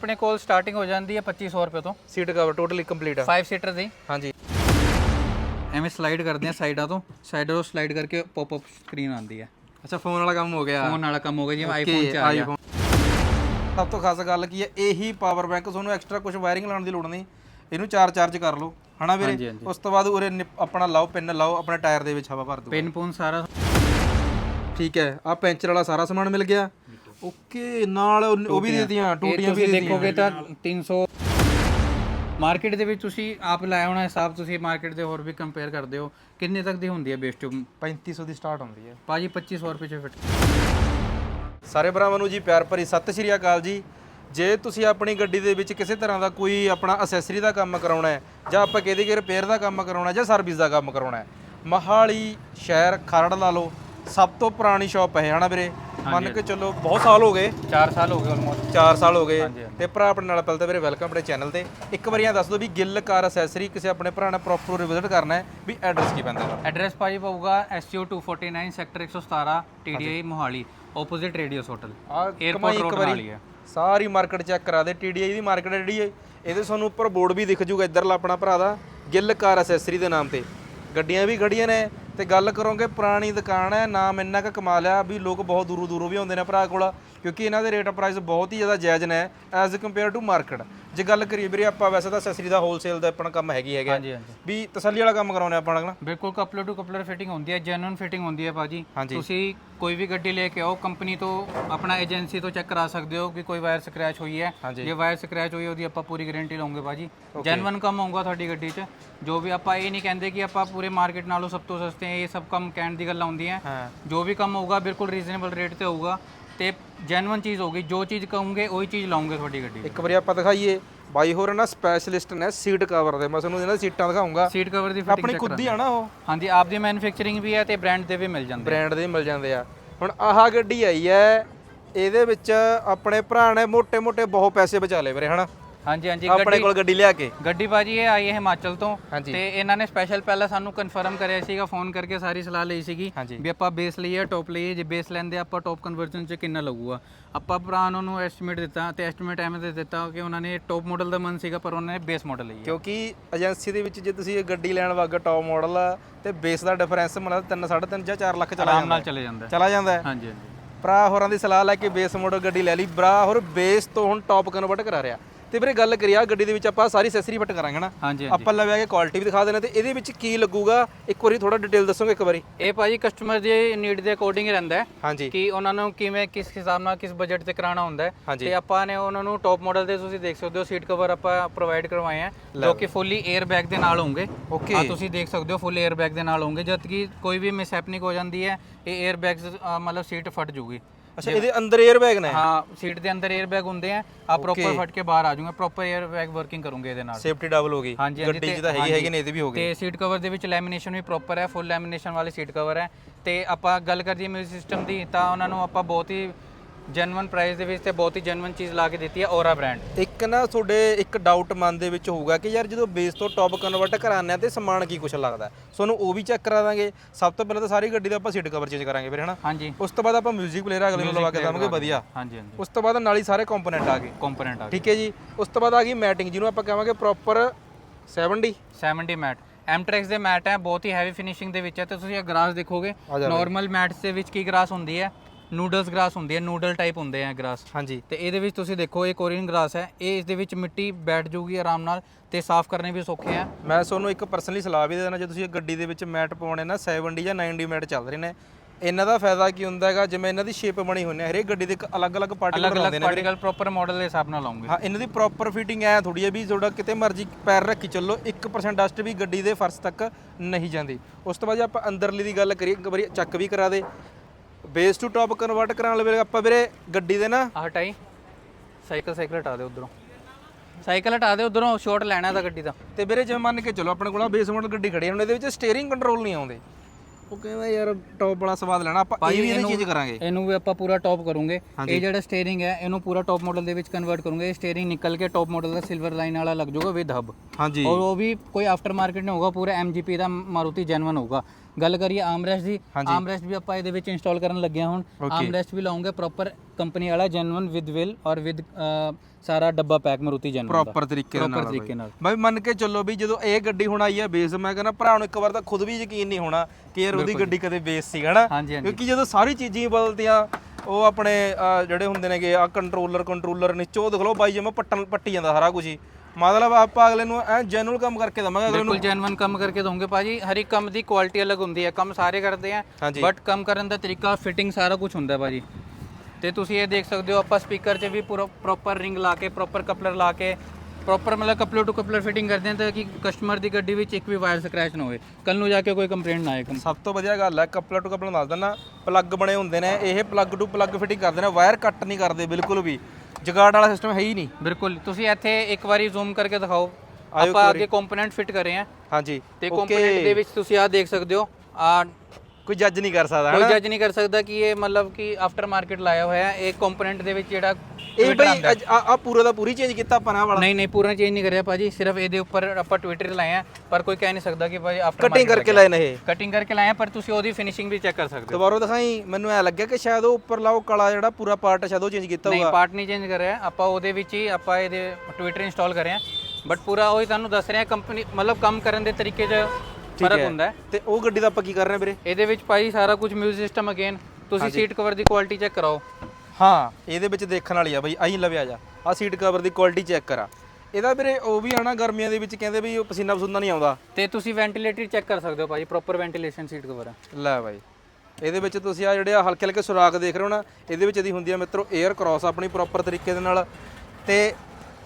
ਆਪਣੇ ਕੋਲ ਸਟਾਰਟਿੰਗ ਹੋ ਜਾਂਦੀ ਹੈ 2500 ਰੁਪਏ ਤੋਂ। ਸੀਟ ਕਵਰ ਟੋਟਲੀ ਕੰਪਲੀਟ ਆ। 5 ਸੀਟਰ ਦੀ। ਹਾਂਜੀ। ਐਵੇਂ ਸਲਾਈਡ ਕਰਦੇ ਆ ਸਾਈਡਾਂ ਤੋਂ। ਸਾਈਡਾਂ ਤੋਂ ਸਲਾਈਡ ਕਰਕੇ ਪੌਪ ਅਪ ਸਕਰੀਨ ਆਉਂਦੀ ਹੈ। ਅੱਛਾ ਫੋਨ ਵਾਲਾ ਕੰਮ ਹੋ ਗਿਆ। ਫੋਨ ਵਾਲਾ ਕੰਮ ਹੋ ਗਿਆ ਜਿਵੇਂ ਆਈਫੋਨ ਚ ਆ ਗਿਆ। ਸਭ ਤੋਂ ਖਾਸ ਗੱਲ ਕੀ ਹੈ ਇਹੀ ਪਾਵਰ ਬੈਂਕ ਤੁਹਾਨੂੰ ਐਕਸਟਰਾ ਕੁਝ ਵਾਇਰਿੰਗ ਲਾਉਣ ਦੀ ਲੋੜ ਨਹੀਂ। ਇਹਨੂੰ ਚਾਰ ਚਾਰਜ ਕਰ ਲਓ। ਹਨਾ ਵੀਰੇ। ਉਸ ਤੋਂ ਬਾਅਦ ਉਰੇ ਆਪਣਾ ਲਾਓ ਪਿੰਨ ਲਾਓ ਆਪਣੇ ਟਾਇਰ ਦੇ ਵਿੱਚ ਹਵਾ ਭਰ ਦਿਓ। ਪਿਨ ਪੁਨ ਸਾਰਾ। ਠੀਕ ਹੈ ਆ ਪੈਂਚਰ ਵਾਲਾ ਸਾਰਾ ਸਮਾਨ ਮਿਲ ਗਿਆ। ਓਕੇ ਨਾਲ ਉਹ ਉਹ ਵੀ ਦੇ ਦਿੱਤੀਆਂ ਟੂਟੀਆਂ ਵੀ ਦੇ ਦੇਖੋਗੇ ਤਾਂ 300 ਮਾਰਕੀਟ ਦੇ ਵਿੱਚ ਤੁਸੀਂ ਆਪ ਲਾਇਆ ਹੋਣਾ ਹਿਸਾਬ ਤੁਸੀਂ ਮਾਰਕੀਟ ਦੇ ਹੋਰ ਵੀ ਕੰਪੇਅਰ ਕਰਦੇ ਹੋ। ਕਿੰਨੇ ਤੱਕ ਦੀ ਹੁੰਦੀ ਹੈ ਬੇਸ ਟਿਊਬ? 3500 ਦੀ ਸਟਾਰਟ ਹੁੰਦੀ ਹੈ। ਭਾਜੀ 2500 ਰੁਪਏ ਚ ਫਿੱਟ ਸਾਰੇ ਭਰਾਵਾਂ ਨੂੰ ਜੀ ਪਿਆਰ ਭਰੀ ਸਤਿ ਸ਼੍ਰੀ ਅਕਾਲ ਜੀ। ਜੇ ਤੁਸੀਂ ਆਪਣੀ ਗੱਡੀ ਦੇ ਵਿੱਚ ਕਿਸੇ ਤਰ੍ਹਾਂ ਦਾ ਕੋਈ ਆਪਣਾ ਅਸੈਸਰੀ ਦਾ ਕੰਮ ਕਰਾਉਣਾ ਹੈ ਜਾਂ ਆਪਾਂ ਕਹਦੇ ਕਿ ਰਿਪੇਅਰ ਦਾ ਕੰਮ ਕਰਾਉਣਾ ਜਾਂ ਸਰਵਿਸ ਦਾ ਕੰਮ ਕਰਾਉਣਾ ਹੈ ਮਹਾਲੀ ਸ਼ਹਿਰ ਖਰੜ ਲਾ ਲਓ। ਸਭ ਤੋਂ ਪੁਰਾਣੀ ਸ਼ਾਪ ਹੈ ਹਨਾ ਵੀਰੇ? ਮੰਨ ਕੇ ਚੱਲੋ ਬਹੁਤ ਸਾਲ ਹੋ ਗਏ। 4 ਸਾਲ ਹੋ ਗਏ ਆਲਮੋਸਟ 4 ਸਾਲ ਹੋ ਗਏ। ਤੇ ਭਰਾ ਆਪਣੇ ਨਾਲ ਪਹਿਲਾਂ ਤਾਂ ਵੀਰੇ ਵੈਲਕਮ ਆਪਣੇ ਚੈਨਲ ਤੇ। ਇੱਕ ਵਾਰੀ ਇਹ ਦੱਸ ਦਿਓ ਵੀ ਗਿੱਲ ਕਾਰ ਅਸੈਸਰੀ ਕਿਸੇ ਆਪਣੇ ਭਰਾ ਨੇ ਪ੍ਰੋਪਰ ਰਿਵਿਜ਼ਿਟ ਕਰਨਾ ਹੈ ਵੀ ਐਡਰੈਸ ਕੀ ਪੈਂਦਾ ਐਡਰੈਸ ਭਾਜੀ ਪਊਗਾ SU 249 sector 117 TDI Mohali opposite Radius hotel ਆ ਕਮਾਈ ਇੱਕ road ਵਾਰੀ ਨਾਲ ਹੀ ਹੈ। ਸਾਰੀ ਮਾਰਕੀਟ ਚੈੱਕ ਕਰਾ ਦੇ TDI ਦੀ ਮਾਰਕੀਟ ਜਿਹੜੀ ਹੈ ਇਹਦੇ ਤੁਹਾਨੂੰ ਉੱਪਰ ਬੋਰਡ ਵੀ ਦਿਖ ਜੂਗਾ ਇੱਧਰਲਾ ਆਪਣਾ ਭਰਾ ਦਾ ਗਿੱਲ ਕਾਰ ਅਸੈਸਰੀ ਦੇ ਨਾਮ ਤੇ। ਗੱਡੀਆਂ ਵੀ ਖੜੀਆਂ ਨੇ ਤੇ ਗੱਲ ਕਰੋਗੇ ਪੁਰਾਣੀ ਦੁਕਾਨ ਹੈ ਨਾਮ ਇੰਨਾ ਕੁ ਕਮਾ ਲਿਆ ਵੀ ਲੋਕ ਬਹੁਤ ਦੂਰੋਂ ਦੂਰੋਂ ਵੀ ਆਉਂਦੇ ਨੇ ਭਰਾ ਕੋਲ ਕਿਉਂਕਿ ਇਹਨਾਂ ਦੇ ਰੇਟ ਪ੍ਰਾਈਸ ਬਹੁਤ ਹੀ ਜ਼ਿਆਦਾ ਜਾਇਜ਼ ਨੇ ਐਜ਼ ਕੰਪੇਅਰ ਟੂ ਮਾਰਕੀਟ ਜੇ ਗੱਲ ਕਰੀਏ ਵੀਰੇ ਆਪਾਂ ਵੈਸੇ ਤਾਂ ਅਸੈਸਰੀ ਦਾ ਹੋਲਸੇਲ ਦਾ ਆਪਣਾ ਕੰਮ ਹੈਗੀ ਹੈਗਾ ਹਾਂਜੀ ਹਾਂਜੀ। ਵੀ ਤਸੱਲੀ ਵਾਲਾ ਕੰਮ ਕਰਾਉਨੇ ਆਪਾਂ ਨਾਲ ਬਿਲਕੁਲ ਕਪਲਰ ਟੂ ਕਪਲਰ ਫਿਟਿੰਗ ਹੁੰਦੀ ਹੈ ਜੈਨੂਇਨ ਫਿਟਿੰਗ ਹੁੰਦੀ ਹੈ ਭਾਜੀ। ਤੁਸੀਂ ਕੋਈ ਵੀ ਗੱਡੀ ਲੈ ਕੇ ਆਓ ਕੰਪਨੀ ਤੋਂ ਆਪਣਾ ਏਜੰਸੀ ਤੋਂ ਚੈੱਕ ਕਰਾ ਸਕਦੇ ਹੋ ਕਿ ਕੋਈ ਵਾਇਰ ਸਕ੍ਰੈਚ ਹੋਈ ਹੈ। ਜੇ ਵਾਇਰ ਸਕ੍ਰੈਚ ਹੋਈ ਉਹਦੀ ਆਪਾਂ ਪੂਰੀ ਗਾਰੰਟੀ ਲਵਾਂਗੇ ਭਾਜੀ। ਜੈਨੂਇਨ ਕੰਮ ਹੋਊਗਾ ਤੁਹਾਡੀ ਗੱਡੀ 'ਚ। ਜੋ ਵੀ ਆਪਾਂ ਇਹ ਨਹੀਂ ਕਹਿੰਦੇ ਕਿ ਆਪਾਂ ਪੂਰੇ ਮਾਰਕੀਟ ਨਾਲੋਂ ਸਭ ਤੋਂ सकते हैं ये सब कम कहने की गल आती है जो भी कम ਬਿਲਕੁਲ ਰੀਜ਼ਨੇਬਲ ਰੇਟ ਤੇ ਹੋਊਗਾ ਤੇ ਜੈਨੂਇਨ ਚੀਜ਼ ਹੋਗੀ ਜੋ ਚੀਜ਼ ਕਹੋਗੇ ਉਹੀ ਚੀਜ਼ ਲਾਉਂਗੇ ਤੁਹਾਡੀ ਗੱਡੀ ਇੱਕ ਵਾਰੀ ਆਪਾਂ ਦਿਖਾਈਏ। ਬਾਈ ਹੋਰ ਨਾ ਸਪੈਸ਼ਲਿਸਟ ਨੇ ਸੀਟ ਕਵਰ ਦੇ। ਮੈਂ ਤੁਹਾਨੂੰ ਇਹਨਾਂ ਸੀਟਾਂ ਦਿਖਾਉਂਗਾ। ਸੀਟ ਕਵਰ ਦੀ ਆਪਣੀ ਖੁਦ ਦੀ ਆ ਉਹ? ਹਾਂਜੀ ਆਪਦੀ ਮੈਨੂਫੈਕਚਰਿੰਗ ਵੀ ਹੈ ਤੇ ਬ੍ਰਾਂਡ ਦੇ ਵੀ ਮਿਲ ਜਾਂਦੇ ਬ੍ਰਾਂਡ ਦੇ ਮਿਲ ਜਾਂਦੇ ਆ। ਹੁਣ ਆਹ ਗੱਡੀ ਆਈ ਹੈ ਇਹਦੇ ਵਿੱਚ ਆਪਣੇ ਭਰਾ ਨੇ ਮੋٹے-ਮੋٹے ਬਹੁਤ ਪੈਸੇ ਬਚਾ ਲਏ ਵੀਰੇ ਹਨਾ? ਹਾਂਜੀ ਹਾਂਜੀ ਆਪਣੇ ਕੋਲ ਗੱਡੀ ਲਿਆ ਕੇ। ਗੱਡੀ ਬਾਜੀ ਇਹ ਆਈ ਹੈ ਹਿਮਾਚਲ ਤੋਂ। ਤੇ ਇਹਨਾਂ ਨੇ ਸਪੈਸ਼ਲ ਪਹਿਲਾਂ ਸਾਨੂੰ ਕਨਫਰਮ ਕਰਿਆ ਸੀਗਾ ਫੋਨ ਕਰਕੇ ਸਾਰੀ ਸਲਾਹ ਲਈ ਸੀਗੀ। ਵੀ ਆਪਾਂ ਬੇਸ ਲਈਏ ਟੌਪ ਲਈਏ। ਜੇ ਬੇਸ ਲੈਂਦੇ ਆਪਾਂ ਟੌਪ ਕਨਵਰਜਨ ਚ ਕਿੰਨਾ ਲੱਗੂਗਾ? ਆਪਾਂ ਭਰਾ ਉਹਨਾਂ ਨੂੰ ਐਸਟੀਮੇਟ ਦਿੱਤਾ ਤੇ ਐਸਟੀਮੇਟ ਐਵੇਂ ਦੇ ਦਿੱਤਾ ਕਿ ਉਹਨਾਂ ਨੇ ਟੌਪ ਮਾਡਲ ਦਾ ਮਨ ਸੀਗਾ ਪਰ ਉਹਨਾਂ ਨੇ ਬੇਸ ਮਾਡਲ ਲਈ ਕਿਉਂਕਿ ਏਜੰਸੀ ਦੇ ਵਿੱਚ ਜੇ ਤੁਸੀਂ ਇਹ ਗੱਡੀ ਲੈਣ ਵਗ ਟੌਪ ਮਾਡਲ ਤੇ ਬੇਸ ਦਾ ਡਿਫਰੈਂਸ ਮਤਲਬ 3 3.5 ਜਾਂ 4 ਲੱਖ ਚਲਾ ਆਰਾਮ ਜਾਂਦਾ ਨਾਲ ਚਲੇ ਜਾਂਦਾ। ਚਲਾ ਜਾਂਦਾ ਹੈ। ਹਾਂਜੀ ਹਾਂਜੀ। ਭਰਾ ਹੋਰਾਂ ਦੀ ਸਲਾਹ ਲੈ ਕੇ ਬੇਸ ਮਾਡਲ ਗੱਡੀ ਲੈ ਲਈ। ਭਰਾ ਹੋਰ ਬੇਸ ਤੋਂ ਹੁਣ ਟੌਪ ਕਨਵਰਟ ਕਰਾ ਰਿਹਾ। ਤੇ ਵੀਰੇ ਗੱਲ ਕਰਿਆ ਗੱਡੀ ਦੇ ਵਿੱਚ ਆਪਾਂ ਸਾਰੀ ਅਸੈਸਰੀ ਫਿੱਟ ਕਰਾਂਗੇ ਨਾ। ਹਾਂਜੀ ਹਾਂਜੀ। ਆਪਾਂ ਕੇ ਕੁਆਲਿਟੀ ਵੀ ਦਿਖਾ ਦੇਣਾ ਤੇ ਇਹਦੇ ਵਿੱਚ ਕੀ ਲੱਗੂਗਾ? ਇੱਕ ਵਾਰੀ ਥੋੜਾ ਡਿਟੇਲ ਦੱਸੋਗੇ ਇੱਕ ਵਾਰੀ? ਇਹ ਭਾਜੀ ਕਸਟਮਰ ਦੀ ਨੀਡ ਦੇ ਅਕੋਰਡਿੰਗ ਰਹਿੰਦਾ ਹੈ ਕਿ ਉਹਨਾਂ ਨੂੰ ਕਿਵੇਂ ਕਿਸ ਹਿਸਾਬ ਨਾਲ ਕਿਸ ਬਜਟ ਤੇ ਕਰਾਉਣਾ ਹੁੰਦਾ ਹੈ। ਤੇ ਆਪਾਂ ਨੇ ਉਹਨਾਂ ਨੂੰ ਟੌਪ ਮਾਡਲ ਦੇ ਤੁਸੀਂ ਦੇਖ ਸਕਦੇ ਹੋ ਸੀਟ ਕਵਰ ਆਪਾਂ ਪ੍ਰੋਵਾਈਡ ਕਰਵਾਏ ਆ ਜੋ ਕਿ ਫੁੱਲੀ 에ਅਰ ਬੈਗ ਦੇ ਨਾਲ ਹੋਣਗੇ। ਓਕੇ ਆ ਤੁਸੀਂ ਦੇਖ ਸਕਦੇ ਹੋ ਫੁੱਲ 에ਅਰ ਬੈਗ ਦੇ ਨਾਲ ਹੋਣਗੇ ਜਦ ਕਿ ਕੋਈ ਵੀ ਮਿਸਹੈਪਨਿੰਗ ਹੋ ਜਾਂਦੀ ਹੈ ਇਹ 에ਅਰ ਬੈਗਸ ਮਤਲਬ ਸੀਟ ਫਟ ਜੂਗੀ। ਅੱਛਾ ਇਹਦੇ ਅੰਦਰ 에ਅਰ ਨੇ? ਹਾਂ ਸੀਟ ਦੇ ਅੰਦਰ 에ਅਰ ਬੈਗ ਹੁੰਦੇ ਆ। ਆ ਪ੍ਰੋਪਰ ਫਟ ਕੇ ਬਾਹਰ ਆ ਜਾਊਗਾ। ਪ੍ਰੋਪਰ 에ਅਰ ਬੈਗ ਵਰਕਿੰਗ ਕਰੂੰਗੇ ਇਹਦੇ ਨਾਲ। ਸੇਫਟੀ ਡਬਲ ਹੋ ਗਈ। ਗੱਡੀ 'ਚ ਹੈਗੀ ਹੈਗੀ ਨੇ ਇਹਦੇ ਵੀ ਹੋ ਗਏ ਤੇ ਸੀਟ ਕਵਰ ਦੇ ਵਿੱਚ ਲੈਮੀਨੇਸ਼ਨ ਵੀ ਪ੍ਰੋਪਰ ਹੈ ਫੁੱਲ ਲੈਮੀਨੇਸ਼ਨ ਵਾਲੀ ਸੀਟ ਕਵਰ ਹੈ। ਤੇ ਆਪਾਂ ਗੱਲ ਕਰ ਜੀ ਮਿਊਜ਼ਿਕ ਸਿਸਟਮ ਦੀ ਤਾਂ ਉਹਨਾਂ ਨੂੰ ਆਪਾਂ ਬਹੁਤ ਹੀ ਜੈਨੂਇਨ ਪ੍ਰਾਈਸ ਦੇ ਵਿੱਚ ਤੇ ਬਹੁਤ ਹੀ ਜੈਨੂਇਨ ਚੀਜ਼ ਲਾ ਕੇ ਦਿੱਤੀ ਹੈ ਔਰਾ ਬ੍ਰਾਂਡ ਇੱਕ ਨਾ ਤੁਹਾਡੇ ਇੱਕ ਡਾਊਟ ਮਨ ਦੇ ਵਿੱਚ ਹੋਊਗਾ ਕਿ ਯਾਰ ਜਦੋਂ ਬੇਸ ਤੋਂ ਟੌਪ ਕਨਵਰਟ ਕਰਾਉਂਦੇ ਆ ਤੇ ਸਮਾਨ ਕੀ ਕੁਛ ਲੱਗਦਾ? ਤੁਹਾਨੂੰ ਉਹ ਵੀ ਚੈੱਕ ਕਰਾ ਦਾਂਗੇ। ਸਭ ਤੋਂ ਪਹਿਲਾਂ ਤਾਂ ਸਾਰੀ ਗੱਡੀ ਦਾ ਆਪਾਂ ਸੀਟ ਕਵਰ ਚੇਂਜ ਕਰਾਂਗੇ ਵੀਰੇ ਹਨਾ? ਹਾਂਜੀ। ਉਸ ਤੋਂ ਬਾਅਦ ਆਪਾਂ 뮤직 ਪਲੇਅਰ ਅਗਲੇ ਨੂੰ ਲਵਾ ਕੇ ਦਵਾਂਗੇ ਵਧੀਆ। ਹਾਂਜੀ ਹਾਂਜੀ। ਉਸ ਤੋਂ ਬਾਅਦ ਨਾਲ ਹੀ ਸਾਰੇ ਕੰਪੋਨੈਂਟ ਆ ਗਏ। ਕੰਪੋਨੈਂਟ ਆ ਠੀਕ ਹੈ ਜੀ। ਉਸ ਤੋਂ ਬਾਅਦ ਆ ਗਈ ਮੈਟਿੰਗ ਜਿਹਨੂੰ ਆਪਾਂ ਕਹਾਂਗੇ ਪ੍ਰੋਪਰ 70 70 ਮੈਟ ਐਮਟ੍ਰੈਕਸ ਦੇ ਮੈਟ ਹੈ ਬਹੁਤ ਹੀ ਹੈਵੀ ਫਿਨਿਸ਼ਿੰਗ ਦੇ ਵਿੱਚ ਹੈ ਤੇ ਤੁਸੀਂ ਇਹ ਗਰਾਸ ਦੇਖੋਗੇ। ਨਾਰਮਲ ਮੈਟਸ ਦੇ ਵਿੱਚ ਕੀ ਗਰਾਸ ਹੁੰਦੀ ਹੈ? ਨੂਡਲਸ ਗਰਾਸ ਹੁੰਦੀ ਹੈ ਨੂਡਲ ਟਾਈਪ ਹੁੰਦੇ ਆ ਗਰਾਸ। ਹਾਂਜੀ। ਤੇ ਇਹਦੇ ਵਿੱਚ ਤੁਸੀਂ ਦੇਖੋ ਇਹ ਕੋਰੀਅਨ ਗਰਾਸ ਹੈ। ਇਹ ਇਸ ਦੇ ਵਿੱਚ ਮਿੱਟੀ ਬੈਠ ਜਾਊਗੀ ਆਰਾਮ ਨਾਲ ਤੇ ਸਾਫ਼ ਕਰਨੇ ਵੀ ਸੌਖੇ ਆ। ਮੈਂ ਤੁਹਾਨੂੰ ਇੱਕ ਪਰਸਨਲੀ ਸਲਾਹ ਵੀ ਦੇ ਦੇਣਾ ਜੇ ਤੁਸੀਂ ਗੱਡੀ ਦੇ ਵਿੱਚ ਮੈਟ ਪਾਉਣੇ ਨਾ 70 ਜਾਂ 90 ਮੈਟ ਚੱਲ ਰਹੇ ਨੇ ਇਹਨਾਂ ਦਾ ਫਾਇਦਾ ਕੀ ਹੁੰਦਾ ਹੈਗਾ? ਜਿਵੇਂ ਇਹਨਾਂ ਦੀ ਸ਼ੇਪ ਬਣੀ ਹੋਈ ਹੈ ਹਰੇਕ ਗੱਡੀ ਦੇ ਇੱਕ ਅਲੱਗ-ਅਲੱਗ ਪਾਰਟੀਕਲ ਹੁੰਦੇ ਨੇ ਪਾਰਟੀਕਲ ਪ੍ਰੋਪਰ ਮਾਡਲ ਦੇ ਹਿਸਾਬ ਨਾਲ ਲਾਉਂਗੇ। ਹਾਂ ਇਹਨਾਂ ਦੀ ਪ੍ਰੋਪਰ ਫਿਟਿੰਗ ਐ ਥੋੜੀ ਹੈ ਵੀ ਤੁਹਾਡਾ ਕਿਤੇ ਮਰਜ਼ੀ ਪੈਰ ਰੱਖੀ ਚੱਲੋ 1% ਡਸਟ ਵੀ ਗੱਡੀ ਦੇ ਫਰਸ਼ ਤੱਕ ਨਹੀਂ ਜਾਂਦੀ। ਉਸ ਤੋਂ ਬਾਅਦ ਜੇ ਆਪਾਂ ਅੰਦਰਲੀ ਦੀ ਗੱਲ ਕਰੀਏ ਇੱਕ ਵਾਰੀ ਚੱਕ ਵੀ ਕਰਾ ਦੇ। ਬੇਸ ਟੂ ਟਾਪ ਕਨਵਰਟ ਕਰਾਉਣ ਲਵੇ ਆਪਾਂ ਵੀਰੇ ਗੱਡੀ ਦੇ ਨਾ ਆਹ ਹਟਾਈ। ਸਾਈਕਲ ਸਾਈਕਲ ਹਟਾ ਦੇ ਉਧਰੋਂ। ਸਾਈਕਲ ਹਟਾ ਦੇ ਉਧਰੋਂ ਸ਼ਾਟ ਲੈਣਾ ਦਾ ਗੱਡੀ ਦਾ। ਤੇ ਵੀਰੇ ਜਿਵੇਂ ਮੰਨ ਕੇ ਚਲੋ ਆਪਣੇ ਕੋਲ ਬੇਸ ਮਾਡਲ ਗੱਡੀ ਖੜੀ ਹੈ ਹੁਣ ਇਹਦੇ ਵਿੱਚ ਸਟੀਅਰਿੰਗ ਕੰਟਰੋਲ ਨਹੀਂ ਆਉਂਦੇ। ਉਹ ਕਹਿੰਦਾ ਯਾਰ ਟੌਪ ਵਾਲਾ ਸਵਾਦ ਲੈਣਾ ਆਪਾਂ ਇਹ ਵੀ ਇਹਦੀ ਚੀਜ਼ ਕਰਾਂਗੇ। ਇਹਨੂੰ ਵੀ ਆਪਾਂ ਪੂਰਾ ਟੌਪ ਕਰੂੰਗੇ। ਇਹ ਜਿਹੜਾ ਸਟੀਅਰਿੰਗ ਹੈ ਇਹਨੂੰ ਪੂਰਾ ਟੌਪ ਮਾਡਲ ਦੇ ਵਿੱਚ ਕਨਵਰਟ ਕਰੂੰਗੇ। ਇਹ ਸਟੀਅਰਿੰਗ ਨਿਕਲ ਕੇ ਟੌਪ ਮਾਡਲ ਦਾ ਸਿਲਵਰ ਲਾਈਨ ਵਾਲਾ ਲੱਗ ਜਾਊਗਾ ਵਿਦ ਹਬ ਹਾਂਜੀ। ਔਰ ਉਹ ਵੀ ਕੋਈ ਆਫਟਰ ਮਾਰਕੀਟ ਨਹੀਂ ਹੋਊਗਾ ਪੂਰਾ MGP ਦਾ ਮਾਰੂਤੀ ਜੈਨੂਇਨ ਹੋਊਗਾ। ਗੱਲ ਕਰੀਏ ਆਰਮਰੈਸਟ ਦੀ ਆਰਮਰੈਸਟ ਵੀ ਆਪਾਂ ਇਹਦੇ ਵਿੱਚ ਇੰਸਟਾਲ ਕਰਨ ਲੱਗੇ ਹਾਂ ਹੁਣ ਆਰਮਰੈਸਟ ਵੀ ਲਾਉਂਗੇ ਪ੍ਰੋਪਰ ਕੰਪਨੀ ਵਾਲਾ ਜੈਨੂਇਨ ਵਿਦ ਵਿਲ ਔਰ ਵਿਦ ਸਾਰਾ ਡੱਬਾ ਪੈਕ ਮਰੂਤੀ ਜੈਨੂਇਨ ਪ੍ਰੋਪਰ ਤਰੀਕੇ ਦੇ ਨਾਲ ਪ੍ਰੋਪਰ ਤਰੀਕੇ ਨਾਲ। ਬਾਈ ਮੰਨ ਕੇ ਚੱਲੋ ਵੀ ਜਦੋਂ ਇਹ ਗੱਡੀ ਹੁਣ ਆਈ ਹੈ ਬੇਸ ਮੈਂ ਕਹਿੰਦਾ ਭਰਾ ਨੂੰ ਇੱਕ ਵਾਰ ਤਾਂ ਖੁਦ ਵੀ ਯਕੀਨ ਨਹੀਂ ਹੋਣਾ ਕਿ ਯਾਰ ਉਹਦੀ ਗੱਡੀ ਕਦੇ ਬੇਸ ਸੀਗਾ ਨਾ ਹਾਂਜੀ ਹਾਂਜੀ। ਕਿਉਂਕਿ ਜਦੋਂ ਸਾਰੀ ਚੀਜ਼ਾਂ ਹੀ ਬਦਲਤੀਆਂ ਉਹ ਆਪਣੇ ਜਿਹੜੇ ਹੁੰਦੇ ਨੇਗੇ ਆ ਕੰਟਰੋਲਰ ਕੰਟਰੋਲਰ ਨੀਚੋਂ ਦੇਖ ਲਓ ਬਾਈ ਜਿਵੇਂ ਪੱਟਣ ਪੱਟੀ ਜਾਂਦਾ ਸਾਰਾ ਕੁਝ ਹੀ। ਮਤਲਬ ਆਪਾਂ ਅਗਲੇ ਨੂੰ ਐ ਜੈਨੂਅਲ ਕੰਮ ਕਰਕੇ ਦਵਾਂਗੇ ਅਗਲੇ ਨੂੰ। ਬਿਲਕੁਲ ਜੈਨੂਇਨ ਕੰਮ ਕਰਕੇ ਦੋਗੇ ਭਾਜੀ। ਹਰ ਇੱਕ ਕੰਮ ਦੀ ਕੁਆਲਿਟੀ ਅਲੱਗ ਹੁੰਦੀ ਹੈ ਕੰਮ ਸਾਰੇ ਕਰਦੇ ਆ ਹਾਂਜੀ। ਬਟ ਕੰਮ ਕਰਨ ਦਾ ਤਰੀਕਾ ਫਿਟਿੰਗ ਸਾਰਾ ਕੁਝ ਹੁੰਦਾ ਹੈ ਭਾਜੀ। ਤੇ ਤੁਸੀਂ ਇਹ ਦੇਖ ਸਕਦੇ ਹੋ ਆਪਾਂ ਸਪੀਕਰ 'ਚ ਵੀ ਪੂਰਾ ਪ੍ਰੋਪਰ ਰਿੰਗ ਲਾ ਕੇ ਪ੍ਰੋਪਰ ਕਪਲਰ ਲਾ ਕੇ ਪ੍ਰੋਪਰ ਮਤਲਬ ਕਪਲਰ ਟੂ ਕਪਲਰ ਫਿਟਿੰਗ ਕਰਦੇ ਹਾਂ ਤਾਂ ਕਿ ਕਸਟਮਰ ਦੀ ਗੱਡੀ ਵਿੱਚ ਇੱਕ ਵੀ ਵਾਇਰ ਸਕ੍ਰੈਚ ਨਾ ਹੋਵੇ। ਕੱਲ ਨੂੰ ਜਾ ਕੇ ਕੋਈ ਕੰਪਲੇਂਟ ਨਾ ਆਏ ਸਭ ਤੋਂ ਵਧੀਆ ਗੱਲ ਹੈ ਕਪਲਰ ਟੂ ਕਪਲਰ ਦੱਸ ਦਿੰਦਾ ਪਲੱਗ ਬਣੇ ਹੁੰਦੇ ਨੇ ਇਹ ਪਲੱਗ ਟੂ ਪਲੱਗ ਫਿਟਿੰਗ ਕਰਦੇ ਨੇ ਵਾਇਰ ਕੱਟ ਨਹੀਂ ਕਰਦੇ ਬਿਲਕੁਲ ਵੀ। ਜਗਾੜ ਵਾਲਾ ਸਿਸਟਮ ਹੈ ਹੀ ਨਹੀਂ। ਬਿਲਕੁਲ। ਤੁਸੀਂ ਇੱਥੇ ਇੱਕ ਵਾਰੀ ਜ਼ੂਮ ਕਰਕੇ ਦਿਖਾਓ। ਆਪਾਂ ਅੱਗੇ ਕੰਪੋਨੈਂਟ ਫਿਟ ਕਰੇ ਆ ਹਾਂਜੀ। ਤੇ ਕੰਪੋਨੈਂਟ ਦੇ ਵਿੱਚ ਤੁਸੀਂ ਆ ਦੇਖ ਸਕਦੇ ਹੋ। ਆ ਕੋਈ ਜੱਜ ਨਹੀਂ ਕਰ ਸਕਦਾ ਕੋਈ ਜੱਜ ਨਹੀਂ ਕਰ ਸਕਦਾ ਕਿ ਇਹ ਮਤਲਬ ਕਿ ਆਫਟਰ ਮਾਰਕੀਟ ਲਾਇਆ ਹੋਇਆ ਹੈ। ਇਹ ਕੰਪੋਨੈਂਟ ਦੇ ਵਿੱਚ ਜਿਹੜਾ ਇਹ ਬਈ ਆ ਪੂਰਾ ਦਾ ਪੂਰੀ ਚੇਂਜ ਕੀਤਾ ਆਪਾਂ ਨਾ ਵਾਲਾ। ਨਹੀਂ ਨਹੀਂ ਪੂਰਾ ਚੇਂਜ ਨਹੀਂ ਕਰਿਆ ਭਾਜੀ ਸਿਰਫ ਇਹਦੇ ਉੱਪਰ ਆਪਾਂ ਟਵਿੱਟਰ ਲਾਏ ਆ ਪਰ ਕੋਈ ਕਹਿ ਨਹੀਂ ਸਕਦਾ ਕਿ ਭਾਜੀ ਆਫਟਰ ਕਟਿੰਗ ਕਰਕੇ ਲਾਏ ਨੇ ਇਹ। ਕਟਿੰਗ ਕਰਕੇ ਲਾਏ ਆ ਪਰ ਤੁਸੀਂ ਉਹਦੀ ਫਿਨਿਸ਼ਿੰਗ ਵੀ ਚੈੱਕ ਕਰ ਸਕਦੇ ਹੋ। ਦੁਬਾਰਾ ਦਿਖਾਈ ਮੈਨੂੰ ਐ ਲੱਗਿਆ ਕਿ ਸ਼ਾਇਦ ਉਹ ਉੱਪਰ ਲਾਓ ਕਾਲਾ ਜਿਹੜਾ ਪੂਰਾ ਪਾਰਟ ਸ਼ਾਇਦ ਉਹ ਚੇਂਜ ਕੀਤਾ ਨਹੀਂ ਹੋਊਗਾ। ਪਾਰਟ ਨਹੀਂ ਚੇਂਜ ਕਰਿਆ ਆਪਾਂ ਉਹਦੇ ਵਿੱਚ ਹੀ ਆਪਾਂ ਇਹਦੇ ਟਵਿੱਟਰ ਇੰਸਟਾਲ ਕਰਿਆ ਬਟ ਪੂਰਾ ਉਹੀ ਤੁਹਾਨੂੰ ਦੱਸ ਰਿਹਾ ਕੰਪਨੀ ਮਤਲਬ ਕੰਮ ਕਰਨ ਦੇ ਤਰੀਕੇ 'ਚ ਫ਼ਰਕ ਹੁੰਦਾ ਹੈ। ਤੇ ਉਹ ਗੱਡੀ ਦਾ ਆਪਾਂ ਕੀ ਕਰ ਰਹੇ ਵੀਰੇ? ਇਹਦੇ ਵਿੱਚ ਭਾਈ ਸਾਰਾ ਕੁਝ ਮਿਊਜ਼ਿਕ ਸਿਸਟਮ ਅਗੇਨ ਤੁਸੀਂ ਸੀਟ ਕਵਰ ਦੀ ਕੁਆਲਿਟੀ ਚੈੱਕ ਕਰਾਓ। ਹਾਂ। ਇਹਦੇ ਵਿੱਚ ਦੇਖਣ ਵਾਲੀ ਆ ਬਈ ਆਈ ਲਵਿਆ ਜਾ। ਆ ਸੀਟ ਕਵਰ ਦੀ ਕੁਆਲਿਟੀ ਚੈੱਕ ਕਰਾ। ਇਹਦਾ ਵੀਰੇ ਉਹ ਵੀ ਆਣਾ ਗਰਮੀਆਂ ਦੇ ਵਿੱਚ ਕਹਿੰਦੇ ਵੀ ਉਹ ਪਸੀਨਾ ਪਸੂਨਾ ਨਹੀਂ ਆਉਂਦਾ। ਤੇ ਤੁਸੀਂ ਵੈਂਟੀਲੇਟਰ ਚੈੱਕ ਕਰ ਸਕਦੇ ਹੋ ਭਾਜੀ ਪ੍ਰੋਪਰ ਵੈਂਟੀਲੇਸ਼ਨ ਸੀਟ ਕਵਰ ਹੈ ਲੈ ਬਾਈ। ਇਹਦੇ ਵਿੱਚ ਤੁਸੀਂ ਆ ਜਿਹੜੇ ਆ ਹਲਕੇ ਹਲਕੇ ਸੁਰਾਖ ਦੇਖ ਰਹੇ ਹੋ ਨਾ ਇਹਦੇ ਵਿੱਚ ਇਹਦੀ ਹੁੰਦੀ ਆ ਮਿੱਤਰੋ 에ਅਰ ਕ੍ਰਾਸ ਆਪਣੀ ਪ੍ਰੋਪਰ ਤਰੀਕੇ ਦੇ ਨਾਲ। ਤੇ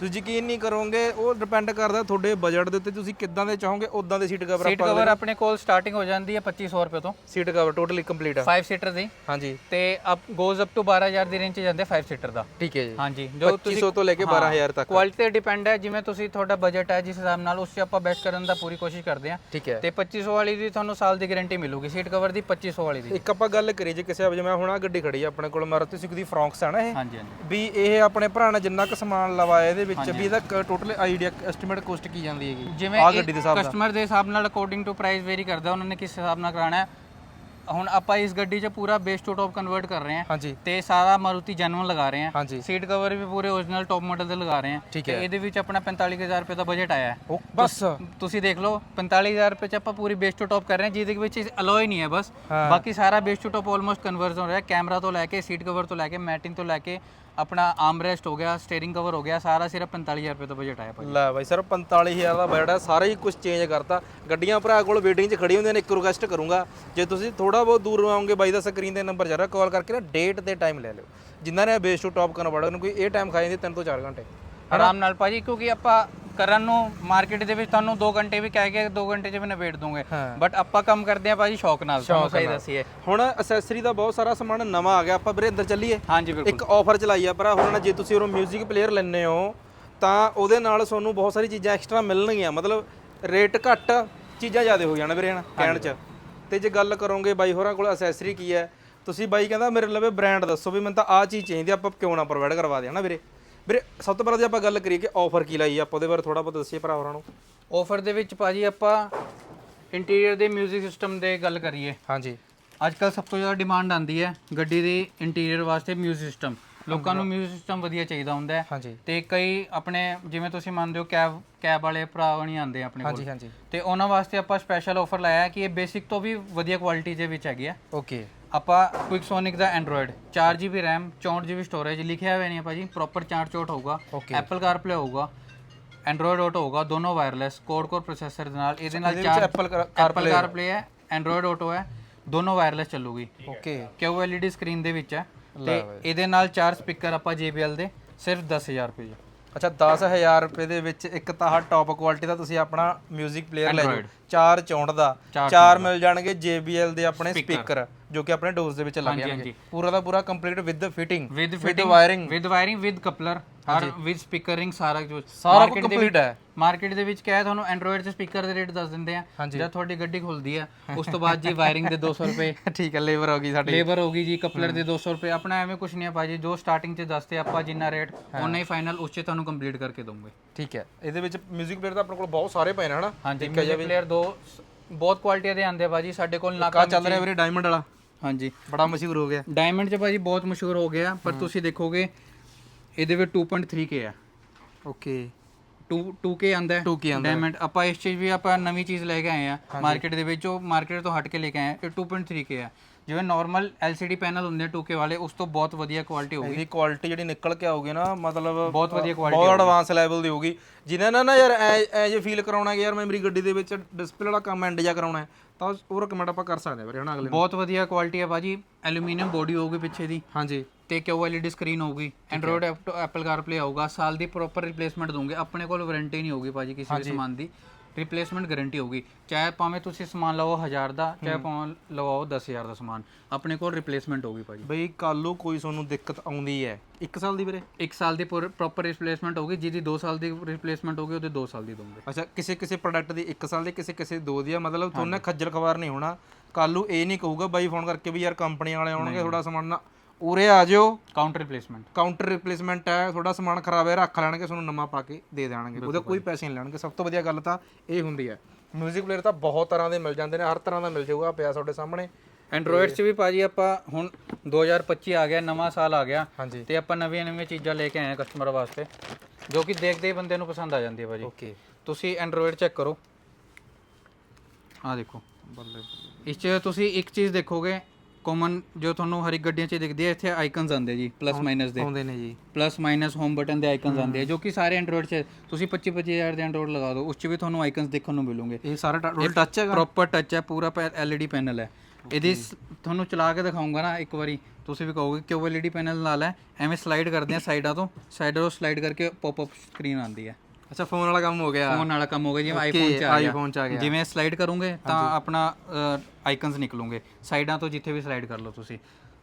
ਤੁਸੀਂ ਯਕੀਨ ਨਹੀਂ ਕਰੋਗੇ ਉਹ ਡਿਪੈਂਡ ਕਰਦਾ ਤੁਹਾਡੇ ਬਜਟ ਦੇ ਉੱਤੇ ਤੁਸੀਂ ਕਿੱਦਾਂ ਦੇ ਚਾਹੋਗੇ ਉਦਾਂ ਦੇ ਸੀਟ ਕਵਰ ਸੀਟ ਕਵਰ ਆਪਣੇ ਕੋਲ ਸਟਾਰਟਿੰਗ ਹੋ ਜਾਂਦੀ ਹੈ 2500 ਰੁਪਏ ਤੋਂ। ਸੀਟ ਕਵਰ ਟੋਟਲੀ ਕੰਪਲੀਟ ਆ। 5 ਸੀਟਰ ਦੀ। ਹਾਂਜੀ। ਤੇ ਅਪ ਗੋਜ਼ ਅਪ ਟੂ 12000 ਦੀ ਰੇਂਜ ਚ ਜਾਂਦੇ 5 ਸੀਟਰ ਦਾ। ਠੀਕ ਹੈ ਜੀ। ਹਾਂਜੀ ਜੋ 2500 ਤੋਂ ਲੈ ਕੇ 12000 ਤੱਕ। ਕੁਆਲਿਟੀ ਤੇ ਡਿਪੈਂਡ ਹੈ ਜਿਵੇਂ ਤੁਸੀਂ ਤੁਹਾਡਾ ਬਜਟ ਹੈ ਜਿਸ ਹਿਸਾਬ ਨਾਲ ਉਸ 'ਚ ਆਪਾਂ ਬੈਸਟ ਕਰਨ ਦਾ ਪੂਰੀ ਕੋਸ਼ਿਸ਼ ਕਰਦੇ ਹਾਂ। ਠੀਕ ਹੈ। ਤੇ 2500 ਵਾਲੀ ਦੀ ਤੁਹਾਨੂੰ ਸਾਲ ਦੀ ਗਾਰੰਟੀ ਮਿਲੂਗੀ ਸੀਟ ਕਵਰ ਦੀ 2500 ਵਾਲੀ ਦੀ। ਇੱਕ ਆਪਾਂ ਗੱਲ ਕਰੀਏ ਜੇ ਕਿਸੇ ਜਿਵੇਂ ਹੁਣ ਆ ਗੱਡੀ ਖੜੀ ਆ ਆਪਣੇ ਕੋਲ ਮਾਰੂਤੀ ਸੁਜ਼ੂਕੀ ਦੀ ਫਰੌਂਕਸ ਆ ਨਾ ਇਹ। ਹਾਂਜੀ ਹਾਂਜੀ। ਵੀ ਇਹ ਆਪਣੇ ਭਰਾ ਨੇ ਜਿੰਨਾ ਕੁ ਸਮਾਨ ਲਵਾਇਆ ਇਹਦੇ ਵਿੱਚ ਵੀ ਇਹਦਾ ਟੋਟਲ ਆਈਡੀਆ ਐਸਟੀਮੇਟ ਕੋਸਟ ਕੀ ਜਾਂਦੀ ਹੈਗੀ? ਜਿਵੇਂ ਆ ਗੱਡੀ ਦੇ ਹਿਸਾਬ ਨਾਲ। ਕਸਟਮਰ ਦੇ ਹਿਸਾਬ ਨਾਲ ਅਕੋਰਡਿੰਗ ਟੂ ਪ੍ਰਾਈਸ ਵੇਰੀ ਕਰਦਾ ਉਹਨਾਂ ਨੇ ਕਿਸ ਹਿਸਾਬ ਨਾਲ ਕਰਾਣਾ ਹੈ। ਹੁਣ ਆਪਾਂ ਇਸ ਗੱਡੀ 'ਚ ਪੂਰਾ ਬੇਸ ਟੂ ਟੌਪ ਕਨਵਰਟ ਕਰ ਰਹੇ ਹਾਂ ਤੇ ਸਾਰਾ ਮਾਰੂਤੀ ਜੈਨੂਅਨ ਲਗਾ ਰਹੇ ਹਾਂ। ਸੀਟ ਕਵਰ ਵੀ ਪੂਰੇ origignal ਟੌਪ ਮਾਡਲ ਦੇ ਲਗਾ ਰਹੇ ਹਾਂ। ਤੇ ਇਹਦੇ ਵਿੱਚ ਆਪਣਾ 45000 ਰੁਪਏ ਦਾ ਬਜਟ ਆਇਆ ਹੈ। ਬਸ। ਤੁਸੀਂ ਦੇਖ ਲਓ 45000 ਰੁਪਏ ਚ ਆਪਾਂ ਪੂਰੀ ਬੇਸ ਟੂ ਟੌਪ ਕਰ ਰਹੇ ਹਾਂ ਜਿਹਦੇ ਵਿੱਚ ਅਲੋਏ ਨਹੀਂ ਹੈ ਬਸ। ਬਾਕੀ ਸਾਰਾ base to top almost convert ਹੋ ਰਿਹਾ ਕੈਮਰਾ ਤੋਂ ਲੈ ਕੇ ਸੀਟ ਕਵਰ ਤੋਂ ਲੈ ਕੇ ਮੈਟਿੰਗ ਤੋਂ ਲੈ ਕੇ ਆਪਣਾ ਆਰਮਰੈਸਟ ਹੋ ਗਿਆ ਸਟੀਅਰਿੰਗ ਕਵਰ ਹੋ ਗਿਆ ਸਾਰਾ ਸਿਰਫ 45000 ਰੁਪਏ ਦਾ ਬਜਟ ਆਇਆ ਭਾਜੀ। ਲੈ ਬਾਈ ਸਰ 45000 ਦਾ ਬਜਟ ਹੈ ਸਾਰਾ ਹੀ ਕੁਝ ਚੇਂਜ ਕਰਤਾ। ਗੱਡੀਆਂ ਭਰਾ ਕੋਲ ਵੇਟਿੰਗ 'ਚ ਖੜੀ ਹੁੰਦੀਆਂ ਨੇ ਇੱਕ ਰਿਕੁਐਸਟ ਕਰੂੰਗਾ। ਜੇ ਤੁਸੀਂ ਥੋੜਾ ਬਹੁਤ ਦੂਰ ਆਓਗੇ ਬਾਈ ਦਾ ਸਕਰੀਨ ਦੇ ਨੰਬਰ ਜਰਾ ਕਾਲ ਕਰਕੇ ਨਾ ਡੇਟ ਤੇ ਟਾਈਮ ਲੈ ਲਿਓ। ਜਿਨ੍ਹਾਂ ਨੇ ਬੇਸ ਟੂ ਟੌਪ ਕਨਵਰਟ ਨੂੰ ਕੋਈ ਇਹ ਟਾਈਮ ਖਾ ਜਾਂਦੀ 3 ਤੋਂ 4 ਘੰਟੇ। ਆਰਾਮ ਨਾਲ ਭਾਜੀ ਕਿਉਂਕਿ ਆਪਾਂ ਕਰਨ ਨੂੰ ਮਾਰਕੀਟ ਦੇ ਵਿੱਚ ਤੁਹਾਨੂੰ 2 ਘੰਟੇ ਵੀ ਕਹਿ ਕੇ 2 ਘੰਟੇ 'ਚ ਵੀ ਨਿਬੇੜ ਦੂੰਗੇ। ਹਾਂ। ਬਟ ਆਪਾਂ ਕੰਮ ਕਰਦੇ ਆ ਭਾਜੀ ਸ਼ੌਕ ਨਾਲ ਤੁਹਾਨੂੰ ਸਹੀ ਦੱਸੀਏ। ਹੁਣ ਅਸੈਸਰੀ ਦਾ ਬਹੁਤ ਸਾਰਾ ਸਮਾਨ ਨਵਾਂ ਆ ਗਿਆ ਆਪਾਂ ਵੀਰੇ ਅੰਦਰ ਚੱਲੀਏ। ਹਾਂਜੀ ਬਿਲਕੁਲ। ਇੱਕ ਆਫਰ ਚਲਾਈ ਆ ਭਰਾ ਹੁਣ ਜੇ ਤੁਸੀਂ ਉਹ 뮤직 ਪਲੇਅਰ ਲੈਣੇ ਹੋ ਤਾਂ ਉਹਦੇ ਨਾਲ ਤੁਹਾਨੂੰ ਬਹੁਤ ਸਾਰੀ ਚੀਜ਼ਾਂ ਐਕਸਟਰਾ ਮਿਲਣਗੀਆਂ। ਮਤਲਬ ਰੇਟ ਘੱਟ ਚੀਜ਼ਾਂ ਜ਼ਿਆਦਾ ਹੋ ਜਾਣ ਵੀਰੇ ਹਨਾ ਕਹਿਣ ਚ। ਤੇ ਜੇ ਗੱਲ ਕਰੋਗੇ ਬਾਈ ਹੋਰਾਂ ਕੋਲ ਅਸੈਸਰੀ ਕੀ ਹੈ ਤੁਸੀਂ ਬਾਈ ਕਹਿੰਦਾ ਮੇਰੇ ਲਵੇ ਬ੍ਰਾਂਡ ਦੱਸੋ ਵੀ ਮੈਨੂੰ ਤਾਂ ਆਹ ਚੀਜ਼ ਚਾਹੀਦੀ ਆ, ਆਪਾਂ ਕਿਉਂ ਨਾ ਪ੍ਰੋਵਾਈਡ ਕਰਵਾ ਦੇ ਹਨਾ ਵੀਰੇ? ਵੀਰੇ ਸਭ ਤੋਂ ਪਹਿਲਾਂ ਜੇ ਆਪਾਂ ਗੱਲ ਕਰੀਏ ਕਿ ਆਫਰ ਕੀ ਲਾਈ ਆ, ਆਪਾਂ ਉਹਦੇ ਬਾਰੇ ਥੋੜਾ ਬਹੁਤ ਦੱਸੀਏ ਭਰਾ ਹੋਰਾਂ ਨੂੰ। ਆਫਰ ਦੇ ਵਿੱਚ ਭਾਜੀ ਆਪਾਂ ਇੰਟੀਰੀਅਰ ਦੇ 뮤직 ਸਿਸਟਮ ਦੇ ਗੱਲ ਕਰੀਏ। ਹਾਂਜੀ। ਅੱਜ ਕੱਲ ਸਭ ਤੋਂ ਜ਼ਿਆਦਾ ਡਿਮਾਂਡ ਆਂਦੀ ਹੈ ਗੱਡੀ ਦੇ ਇੰਟੀਰੀਅਰ ਵਾਸਤੇ ਮਿਊਜ਼ਿਕ ਸਿਸਟਮ ਲੋਕਾਂ ਨੂੰ ਮਿਊਜ਼ਿਕ ਸਿਸਟਮ ਵਧੀਆ ਚਾਹੀਦਾ ਹੁੰਦਾ ਹੈ। ਹਾਂਜੀ। ਤੇ ਕਈ ਆਪਣੇ ਜਿਵੇਂ ਤੁਸੀਂ ਮੰਨਦੇ ਹੋ ਕੈਬ ਕੈਬ ਵਾਲੇ ਭਰਾ ਨਹੀਂ ਆਉਂਦੇ ਆਪਣੇ ਕੋਲ। ਹਾਂਜੀ ਹਾਂਜੀ। ਤੇ ਉਹਨਾਂ ਵਾਸਤੇ ਆਪਾਂ ਸਪੈਸ਼ਲ ਆਫਰ ਲਾਇਆ ਹੈ ਕਿ ਇਹ ਬੇਸਿਕ ਤੋਂ ਵੀ ਵਧੀਆ ਕੁਆਲਿਟੀ ਦੇ ਵਿੱਚ ਹੈਗੀ ਆ। ਓਕੇ ਆਪਾਂ ਕੁਇਕਸੋਨਿਕ ਦਾ Android 4GB RAM 64GB storage ਲਿਖਿਆ ਹੋਇਆ ਨਹੀਂ ਹੈ ਭਾਜੀ ਪ੍ਰੋਪਰ ਚਾਰ ਚੋਟ ਹੋਊਗਾ Okay. Apple CarPlay ਹੋਊਗਾ ਐਂਡਰੋਇਡ ਆਟੋ ਹੋਊਗਾ ਦੋਨੋਂ ਵਾਇਰਲੈਸ ਕੋਡ ਕੋਡ ਪ੍ਰੋਸੈਸਰ ਦੇ ਨਾਲ ਇਹਦੇ ਨਾਲ ਚਾਰ Apple car- Apple CarPlay ਹੈ। ਐਂਡਰੋਇਡ ਆਟੋ ਹੈ ਦੋਨੋਂ ਵਾਇਰਲੈਸ ਚੱਲੂਗੀ। ਓਕੇ QLED ਸਕਰੀਨ ਦੇ ਵਿੱਚ ਹੈ ਤੇ ਇਹਦੇ ਨਾਲ ਚਾਰ ਸਪੀਕਰ ਆਪਾਂ JBL ਦੇ ਸਿਰਫ 10000 ਰੁਪਏ ਅੱਛਾ 10000 ਰੁਪਏ ਦੇ ਵਿੱਚ ਇੱਕ ਤਾਂ ਆਹ ਟੌਪ ਕੁਆਲਿਟੀ ਦਾ ਤੁਸੀਂ ਆਪਣਾ 뮤직 ਪਲੇਅਰ ਲੈ ਜਾਓ Android। ਚਾਰ ਚੌਂਟ ਦਾ ਚਾਰ ਚਾਰ ਮਿਲ ਜਾਣਗੇ JBL ਦੇ ਆਪਣੇ ਸਪੀਕਰ ਜੋ ਕਿ ਆਪਣੇ ਡੋਜ਼ ਦੇ ਵਿੱਚ ਲੱਗ ਜਾਣਗੇ। ਪੂਰਾ ਦਾ ਪੂਰਾ complete with fitting with with wiring with wiring with coupler Har with speakering ਸਾਰਾ ਕੁਝ। ਸਾਰਾ ਕੁਝ ਕੰਪਲੀਟ ਹੈ। ਮਾਰਕੀਟ ਦੇ ਵਿੱਚ ਕਿਹਾ ਤੁਹਾਨੂੰ ਐਂਡਰੋਇਡ ਤੇ ਸਪੀਕਰ ਦੇ ਰੇਟ ਦੱਸ ਦਿੰਦੇ ਆ। ਜਦ ਤੁਹਾਡੀ ਗੱਡੀ ਖੁੱਲਦੀ ਆ ਉਸ ਤੋਂ ਬਾਅਦ ਜੀ ਵਾਇਰਿੰਗ ਦੇ 200 ਰੁਪਏ। ਠੀਕ ਹੈ ਲੇਬਰ ਹੋ ਗਈ ਸਾਡੀ। ਲੇਬਰ ਹੋਗੀ ਜੀ ਕਪਲਰ ਦੇ 200 ਰੁਪਏ। ਆਪਣਾ ਐਵੇਂ ਕੁਝ ਨਹੀਂ ਆ ਭਾਜੀ ਜੋ ਸਟਾਰਟਿੰਗ 'ਚ ਦੱਸਦੇ ਆਪਾਂ ਜਿੰਨਾ ਰੇਟ ਉਹਨਾਂ ਹੀ ਫਾਈਨਲ ਉਸ 'ਚ ਤੁਹਾਨੂੰ ਕੰਪਲੀਟ ਕਰਕੇ ਦਊਂਗੇ। ਠੀਕ ਹੈ। ਇਹਦੇ ਵਿੱਚ 뮤직 ਪਲੇਅਰ ਤਾਂ ਆਪਣੇ ਕੋਲ ਬਹੁਤ ਸਾਰੇ ਪਏ ਨੇ ਹਨਾ? ਹਾਂਜੀ ਮਿਊਜ਼ਿਕ ਪਲੇਅਰ ਦੋ ਬਹੁਤ ਕੁਆਲਿਟੀਆਂ ਦੇ ਆਂਦੇ ਆ ਭਾਜੀ ਸਾਡੇ ਕੋਲ ਨਾਕਾ ਚੱਲ ਰਿਹਾ ਵੀਰੇ ਡਾਇਮੰਡ ਵਾਲਾ। ਹਾਂਜੀ। ਬੜਾ ਮਸ਼ਹੂਰ ਹੋ ਗਿਆ। ਡਾਇਮੰਡ ਚ ਭਾਜੀ ਬਹੁਤ ਮਸ਼ਹੂਰ ਹੋ ਗਿਆ ਪਰ ਤੁਸੀਂ ਦੇਖੋਗੇ ਇਹਦੇ ਵਿੱਚ 2.3k ਹੈ ਓਕੇ 2 2k ਆਂਦਾ ਹੈ। 2K ਆਉਂਦਾ ਡਾਇਮੰਡ ਆਪਾਂ ਇਸ ਚੀਜ਼ ਵੀ ਆਪਾਂ ਨਵੀਂ ਚੀਜ਼ ਲੈ ਕੇ ਆਏ ਆ। ਮਾਰਕੀਟ ਦੇ ਵਿੱਚ ਜੋ ਮਾਰਕੀਟ ਤੋਂ ਹਟ ਕੇ ਲੈ ਕੇ ਆਏ ਆ ਇਹ 2.3k ਹੈ ਜਿਵੇਂ ਨਾਰਮਲ LCD ਪੈਨਲ ਹੁੰਦੇ ਆ 2k ਵਾਲੇ ਉਸ ਤੋਂ ਬਹੁਤ ਵਧੀਆ ਕੁਆਲਿਟੀ ਹੋਊਗੀ। ਇਹਦੀ ਕੁਆਲਿਟੀ ਜਿਹੜੀ ਨਿਕਲ ਕੇ ਆਊਗੀ ਨਾ ਮਤਲਬ ਬਹੁਤ ਵਧੀਆ quality ਬਹੁਤ ਐਡਵਾਂਸ ਲੈਵਲ ਦੀ ਹੋਊਗੀ। ਜਿਨ੍ਹਾਂ ਨੇ ਨਾ ਯਾਰ ਐ ਐ ਜੇ ਫੀਲ ਕਰਾਉਣਾ ਕਿ ਯਾਰ ਮੈਂ ਮੇਰੀ ਗੱਡੀ ਦੇ ਵਿੱਚ ਡਿਸਪਲੇ ਵਾਲਾ ਕੰਮ ਐਂਡ ਜਾ ਕਰਾਉਣਾ ਹੈ, ਤਾਂ ਉਹ ਰეკਮੈਂਡ ਆਪਾਂ ਕਰ ਸਕਦੇ ਹਾਂ ਵੀਰੇ ਹਨਾ ਅਗਲੇ ਨੂੰ? ਬਹੁਤ ਵਧੀਆ ਕੁਆਲਿਟੀ ਹੈ ਭਾਜੀ ਐਲੂਮੀਨੀਅਮ ਬੋਡੀ ਹੋਊਗੀ ਪਿੱਛੇ ਦੀ। ਹਾਂਜੀ। ਤੇ QLED ਸਕਰੀਨ ਹੋਊਗੀ ਐਂਡਰੋਇਡ ਐਪਲ CarPlay ਆਊਗਾ ਸਾਲ ਦੀ ਪ੍ਰੋਪਰ ਰਿਪਲੇਸਮੈਂਟ ਦੋਗੇ ਆਪਣੇ ਕੋਲ ਵਾਰੰਟੀ ਨਹੀਂ ਹੋਊਗੀ ਭਾਜੀ ਕਿਸੇ ਵੀ ਸਮਾਨ ਦੀ। ਰਿਪਲੇਸਮੈਂਟ ਗਾਰੰਟੀ ਹੋਊਗੀ। ਚਾਹੇ ਭਾਵੇਂ ਤੁਸੀਂ ਸਮਾਨ ਲਵੋ 1000 ਦਾ ਚਾਹੇ ਭਾਵੇਂ ਲਵਾਓ 10000 ਦਾ ਸਮਾਨ ਆਪਣੇ ਕੋਲ ਰਿਪਲੇਸਮੈਂਟ ਹੋਊਗੀ ਭਾਜੀ। ਬਈ ਕੱਲੂ ਕੋਈ ਤੁਹਾਨੂੰ ਦਿੱਕਤ ਆਉਂਦੀ ਹੈ। 1 ਸਾਲ ਦੀ ਵੀਰੇ? 1 ਸਾਲ ਦੀ ਪ੍ਰੋਪਰ ਰਿਪਲੇਸਮੈਂਟ ਹੋਊਗੀ ਜਿਹਦੀ 2 ਸਾਲ ਦੀ ਰਿਪਲੇਸਮੈਂਟ ਹੋਊਗੀ ਉਹਦੇ 2 ਸਾਲ ਦੀ ਦੋਗੇ ਅੱਛਾ ਕਿਸੇ ਕਿਸੇ ਪ੍ਰੋਡਕਟ ਦੀ 1 ਸਾਲ ਦੀ ਕਿਸੇ ਕਿਸੇ ਦੋ ਦੀ ਆ ਮਤਲਬ ਤੁਹਾਨੂੰ ਖੱਜਲ ਖਵਾਰ ਨਹੀਂ ਹੋਣਾ। ਕੱਲੂ ਇਹ ਨਹੀਂ ਕਹੂਗਾ ਬਾਈ ਫੋਨ ਕਰਕੇ ਵੀ ਯਾਰ ਕੰਪਨੀ ਵਾਲੇ ਆਉਣਗੇ ਥੋੜਾ ਸਮਾਨ ਨਾ। ਉਰੇ ਆ ਜਿਓ। ਕਾਊਂਟਰ ਰਿਪਲੇਸਮੈਂਟ ਕਾਊਂਟਰ ਰਿਪਲੇਸਮੈਂਟ ਹੈ। ਥੋੜਾ ਸਮਾਨ ਖਰਾਬ ਹੈ ਰੱਖ ਲੈਣਗੇ ਤੁਹਾਨੂੰ ਨਵਾਂ ਪਾ ਕੇ ਦੇ ਦੇਣਗੇ। ਉਹਦਾ ਕੋਈ ਪੈਸੇ ਨਹੀਂ ਲੈਣਗੇ। ਸਭ ਤੋਂ ਵਧੀਆ ਗੱਲ ਤਾਂ ਇਹ ਹੁੰਦੀ ਹੈ। 뮤직 ਪਲੇਅਰ ਤਾਂ ਬਹੁਤ ਤਰ੍ਹਾਂ ਦੇ ਮਿਲ ਜਾਂਦੇ ਨੇ ਹਰ ਤਰ੍ਹਾਂ ਦਾ ਮਿਲ ਜਾਊਗਾ ਪਿਆ ਤੁਹਾਡੇ ਸਾਹਮਣੇ। ਐਂਡਰੋਇਡ 'ਚ ਵੀ ਭਾਜੀ ਆਪਾਂ ਹੁਣ 2025 ਆ ਗਿਆ ਨਵਾਂ ਸਾਲ ਆ ਗਿਆ। ਤੇ ਆਪਾਂ ਨਵੀਆਂ ਨਵੀਆਂ ਚੀਜ਼ਾਂ ਲੈ ਕੇ ਆਏ ਆ ਕਸਟਮਰ ਵਾਸਤੇ ਜੋ ਕਿ ਦੇਖਦੇ ਹੀ ਬੰਦੇ ਨੂੰ ਪਸੰਦ ਆ ਜਾਂਦੀ ਹੈ ਭਾਜੀ। ਓਕੇ ਤੁਸੀਂ ਐਂਡਰੋਇਡ ਚੈੱਕ ਕਰੋ। ਆ ਦੇਖੋ। ਬੱਲੇ ਇਸ 'ਚ ਤੁਸੀਂ ਇੱਕ ਚੀਜ਼ ਦੇਖੋਗੇ ਕਾਮਨ ਜੋ ਤੁਹਾਨੂੰ ਹਰ ਇੱਕ ਗੱਡੀਆਂ 'ਚ ਦਿਖਦੀ ਹੈ ਇੱਥੇ ਆਈਕਨਸ ਆਉਂਦੇ ਜੀ ਪਲੱਸ ਮਾਈਨਸ ਦੇ। ਆਉਂਦੇ ਨੇ ਜੀ। ਪਲੱਸ ਮਾਈਨਸ ਹੋਮ ਬਟਨ ਦੇ ਆਈਕਨਸ ਆਉਂਦੇ ਆ ਜੋ ਕਿ ਸਾਰੇ ਐਂਡਰੋਇਡ 'ਚ ਤੁਸੀਂ 25 25000 ਦੇ ਐਂਡਰੋਇਡ ਲਗਾ ਦਿਓ ਉਸ 'ਚ ਵੀ ਤੁਹਾਨੂੰ ਆਈਕਨਸ ਦੇਖਣ ਨੂੰ ਮਿਲੂਗੇ ਇਹ ਸਾਰਾ ਟੱਚ ਹੈਗਾ? ਪ੍ਰੋਪਰ ਟੱਚ ਹੈ ਪੂਰਾ ਐਲਈਡੀ ਪੈਨਲ ਹੈ। ਇਹਦੀ ਤੁਹਾਨੂੰ ਚਲਾ ਕੇ ਦਿਖਾਉਂਗਾ ਨਾ ਇੱਕ ਵਾਰੀ ਤੁਸੀਂ ਵੀ ਕਹੋਗੇ ਕਿ ਉਹ ਐਲਈਡੀ ਪੈਨਲ ਨਾਲ ਹੈ ਐਵੇਂ ਸਲਾਈਡ ਕਰਦੇ ਆ ਸਾਈਡਾਂ ਤੋਂ ਸਾਈਡਾਂ ਤੋਂ ਸਲਾਈਡ ਕਰਕੇ ਪੌਪ ਅਪ ਸਕਰੀਨ ਆਉਂਦੀ ਹੈ। ਅੱਛਾ ਫੋਨ ਵਾਲਾ ਕੰਮ ਹੋ ਗਿਆ। ਫੋਨ ਵਾਲਾ ਕੰਮ ਹੋ ਗਿਆ ਜਿਵੇਂ ਆਈਫੋਨ 'ਚ ਆ ਗਿਆ। iPhone 'ਚ ਆ ਗਿਆ। ਜਿਵੇਂ ਸਲਾਈਡ ਕਰੋਗੇ ਤਾਂ ਆਪਣਾ ਆਈਕਨਸ ਨਿਕਲੂਗੇ। ਸਾਈਡਾਂ ਤੋਂ ਜਿੱਥੇ ਵੀ ਸਲਾਈਡ ਕਰ ਲਓ ਤੁਸੀਂ।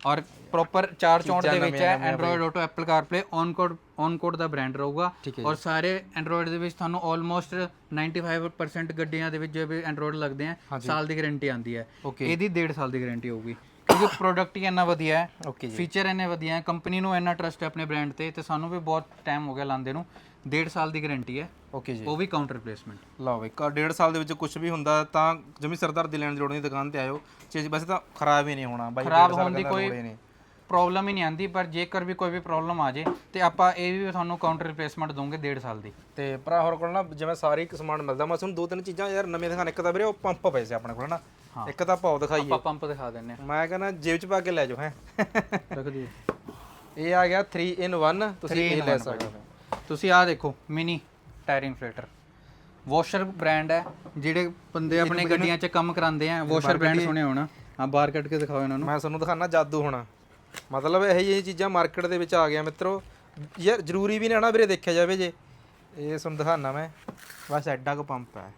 ਔਰ ਪ੍ਰੋਪਰ ਚਾਰ ਚੌਂਟ ਦੇ ਵਿੱਚ ਹੈ Android Auto Apple CarPlay on code on code the brand ਰਹੂਗਾ। ਔਰ ਸਾਰੇ ਐਂਡਰੋਇਡ ਦੇ ਵਿੱਚ ਤੁਹਾਨੂੰ ਆਲਮੋਸਟ 95% ਗੱਡੀਆਂ ਦੇ ਵਿੱਚ ਜੋ ਵੀ ਐਂਡਰੋਇਡ ਲੱਗਦੇ ਆ ਸਾਲ ਦੀ ਗਾਰੰਟੀ ਆਉਂਦੀ ਹੈ। ਇਹਦੀ 1.5 ਸਾਲ ਦੀ ਗਾਰੰਟੀ ਹੋਊਗੀ। ਕਿਉਂਕਿ ਪ੍ਰੋਡਕਟ ਹੀ ਇੰਨਾ ਵਧੀਆ ਹੈ ਫੀਚਰ ਇੰਨੇ ਵਧੀਆ ਹੈ ਕੰਪਨੀ ਨੂੰ ਇੰਨਾ ਟਰਸਟ ਹੈ ਆਪਣੇ ਬ੍ਰਾਂਡ ਤੇ ਤੇ ਸਾਨੂੰ ਵੀ ਬਹੁਤ ਟਾਈਮ ਹੋ ਗਿਆ ਲਾਂਦੇ ਨੂੰ। 1.5 ਸਾਲ ਦੀ ਗਾਰੰਟੀ ਹੈ। ਓਕੇ ਜੀ। ਉਹ ਵੀ ਕਾਊਂਟਰ ਰਿਪਲੇਸਮੈਂਟ ਲਓ ਬਈ ਕਾ ਡੇਢ ਸਾਲ ਦੇ ਵਿੱਚ ਕੁਝ ਵੀ ਹੁੰਦਾ ਤਾਂ ਜਮੀ ਸਰਦਾਰ ਦੀ ਲੈਣ ਦੀ ਲੋੜ ਨਹੀਂ ਦੁਕਾਨ ਤੇ ਆਇਓ। ਚੀਜ਼ ਵੈਸੇ ਤਾਂ ਖਰਾਬ ਹੀ ਨਹੀਂ ਹੋਣਾ। ਬਾਈ ਖਰਾਬ ਡੇਢ ਹੋਣ ਦੀ ਕੋਈ ਪ੍ਰੋਬਲਮ ਹੀ ਨਹੀਂ ਆਂਦੀ ਪਰ ਜੇਕਰ ਵੀ ਕੋਈ ਵੀ ਪ੍ਰੋਬਲਮ ਆ ਜੇ ਤੇ ਆਪਾਂ ਇਹ ਵੀ ਤੁਹਾਨੂੰ ਕਾਊਂਟਰ ਰਿਪਲੇਸਮੈਂਟ ਦੋਗੇ 1.5 ਸਾਲ ਦੀ। ਤੇ ਭਰਾ ਹੋਰ ਕੋਲ ਨਾ ਜਿਵੇਂ ਸਾਰੀ ਸਮਾਨ ਮਿਲਦਾ ਮੈਂ ਤੁਹਾਨੂੰ ਦੋ ਤਿੰਨ ਚੀਜ਼ਾਂ ਯਾਰ ਨਵੇਂ ਦਿਖਾਣ ਇੱਕ ਤਾਂ ਵੀਰੇ ਉਹ ਪੰਪ ਪਏ ਸੀ ਆਪਣੇ ਕੋਲ ਨਾ। ਇੱਕ ਤਾਂ ਪਾਉ ਦਿਖਾਈਏ। ਆਪਾਂ ਪੰਪ ਦਿਖਾ ਦਿੰਨੇ ਮੈਂ ਕਹਿੰਦਾ ਜੇਬ 'ਚ ਪਾ ਕੇ ਲੈ ਜਾਓ ਹੈ। ਰੱਖ ਦਿਓ। ਇਹ ਆ ਗਿਆ 3 in 1 ਤੁਸੀਂ ਇਹ ਲੈ ਸਕਦੇ ਹੋ। ਤੁਸੀਂ ਆਹ ਦੇਖੋ mini tyre inflator washer brand ਹੈ ਜਿਹੜੇ ਬੰਦੇ ਆਪਣੇ ਗੱਡੀਆਂ 'ਚ ਕੰਮ ਕਰਾਉਂਦੇ ਆ ਵਾਸ਼ਰ ਬ੍ਰਾਂਡ ਸੁਣਿਆ ਹੋਣਾ। ਆ ਬਾਹਰ ਕੱਢ ਕੇ ਦਿਖਾਓ ਇਹਨਾਂ ਨੂੰ। ਮੈਂ ਤੁਹਾਨੂੰ ਦਿਖਾਣਾ ਜਾਦੂ ਹੋਣਾ। ਮਤਲਬ ਇਹ ਜਿਹੀ ਚੀਜ਼ਾਂ ਮਾਰਕੀਟ ਦੇ ਵਿੱਚ ਆ ਗਿਆ ਮਿੱਤਰੋ। ਯਾਰ ਜ਼ਰੂਰੀ ਵੀ ਨਹੀਂ ਨਾ ਵੀਰੇ ਦੇਖਿਆ ਜਾਵੇ ਜੇ। ਇਹ ਤੁਹਾਨੂੰ ਦਿਖਾਣਾ ਮੈਂ। ਬਸ ਐਡਾ ਕੁ ਪੰਪ ਹੈ।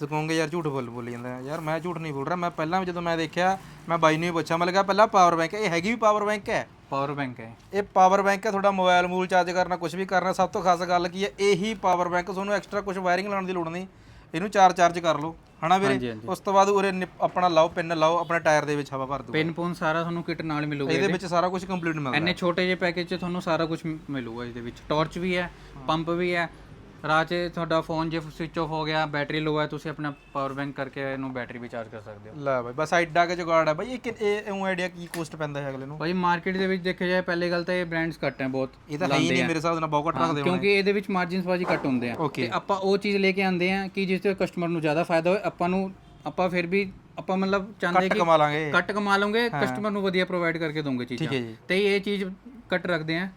ਤੁਸੀਂ ਕਹੋਗੇ ਯਾਰ ਝੂਠ ਬੋਲ ਬੋਲੀ ਜਾਂਦਾ। ਯਾਰ ਮੈਂ ਝੂਠ ਨਹੀਂ ਬੋਲ ਰਿਹਾ। ਮੈਂ ਪਹਿਲਾਂ ਵੀ ਜਦੋਂ ਮੈਂ ਦੇਖਿਆ ਮੈਂ ਬਾਈ ਨੂੰ ਹੀ ਪੁੱਛਿਆ ਮੈਂ ਲਗਾ ਪਹਿਲਾਂ ਪਾਵਰ ਬੈਂਕ ਇਹ ਹੈਗੀ ਵੀ ਪਾਵਰ ਬੈਂਕ ਹੈ? ਪਾਵਰ ਬੈਂਕ ਹੈ। ਇਹ ਪਾਵਰ ਬੈਂਕ ਹੈ ਤੁਹਾਡਾ ਮੋਬਾਈਲ ਮੂਲ ਚਾਰਜ ਕਰਨਾ ਕੁਝ ਵੀ ਕਰਨਾ ਸਭ ਤੋਂ ਖਾਸ ਗੱਲ ਕੀ ਹੈ ਇਹੀ ਪਾਵਰ ਬੈਂਕ ਤੁਹਾਨੂੰ ਐਕਸਟਰਾ ਕੁਝ ਵਾਇਰਿੰਗ ਲਾਉਣ ਦੀ ਲੋੜ ਨਹੀਂ। ਇਹਨੂੰ ਚਾਰ ਚਾਰਜ ਕਰ ਲਓ। ਹਨਾ ਵੀਰੇ? ਉਸ ਤੋਂ ਬਾਅਦ ਉਰੇ ਆਪਣਾ ਲਾਓ ਪਿੰਨ ਲਾਓ ਆਪਣੇ ਟਾਇਰ ਦੇ ਵਿੱਚ ਹਵਾ ਭਰ ਦਿਓ ਪਿਨ ਪੁਨ ਸਾਰਾ ਤੁਹਾਨੂੰ ਕਿਟ ਨਾਲ ਮਿਲੂਗਾ ਇਹਦੇ ਵਿੱਚ ਸਾਰਾ ਕੁਝ ਕੰਪਲੀਟ ਮਿਲਦਾ। ਇੰਨੇ ਛੋਟੇ ਜਿਹੇ ਪੈਕੇਜ 'ਚ ਤੁਹਾਨੂੰ ਸਾਰਾ ਕੁਝ ਮਿਲੂਗਾ ਇਹਦੇ ਵਿੱਚ। ਟਾਰਚ ਵੀ ਹੈ ਪੰਪ ਵੀ ਹੈ ਰਾਹ 'ਚ ਤੁਹਾਡਾ ਫੋਨ ਜੇ ਸਵਿਚ ਆਫ ਹੋ ਗਿਆ ਬੈਟਰੀ ਲੋ ਹੈ ਤੁਸੀਂ ਆਪਣਾ ਪਾਵਰ ਬੈਂਕ ਕਰਕੇ ਇਹਨੂੰ ਬੈਟਰੀ ਵੀ ਚਾਰਜ ਕਰ ਸਕਦੇ ਹੋ। ਲੈ ਬਾਈ ਬਸ ਐਡਾ ਕੇ ਜੁਗਾੜ ਹੈ ਬਾਈ ਇਹ ਕਿ- ਇਹ ਇਹ ਆਈਡੀਆ ਕੀ ਕੋਸਟ ਪੈਂਦਾ ਹੈ ਅਗਲੇ ਨੂੰ? ਭਾਈ ਮਾਰਕੀਟ ਦੇ ਵਿੱਚ ਦੇਖਿਆ ਜਾਏ ਪਹਿਲੀ ਗੱਲ ਤਾਂ ਇਹ ਬ੍ਰਾਂਡਸ ਘੱਟ ਹੈ ਬਹੁਤ ਇਹ ਤਾਂ ਹੈ ਹੀ ਨਹੀਂ ਮੇਰੇ ਹਿਸਾਬ ਨਾਲ ਬਹੁਤ ਘੱਟ ਰੱਖਦੇ ਹੋ ਕਿਉਂਕਿ ਇਹਦੇ ਵਿੱਚ ਮਾਰਜਿਨਸ ਭਾਜੀ ਘੱਟ ਹੁੰਦੇ ਆ। Okay. ਤੇ ਆਪਾਂ ਉਹ ਚੀਜ਼ ਲੈ ਕੇ ਆਂਦੇ ਆ ਕਿ ਜਿਸ ਤੇ ਕਸਟਮਰ ਨੂੰ ਜ਼ਿਆਦਾ ਫਾਇਦਾ ਹੋਏ ਆਪਾਂ ਨੂੰ ਆਪਾਂ ਫਿਰ ਵੀ ਆਪਾਂ ਮਤਲਬ ਚਾਹੁੰਦੇ ਕਿ ਕਮਾ ਲਾਂਗੇ। ਕੱਟ ਕਮਾ ਲਓਗੇ ਕਸਟਮਰ ਨੂੰ ਵਧੀਆ ਪ੍ਰੋਵਾਈਡ ਕਰਕੇ ਦੋਗੇ ਚੀਜ਼ਾਂ ਹੈ ਜੀ। ਤੇ ਇਹ ਚੀਜ਼ ਕੱਟ ਰੱਖਦੇ ਆ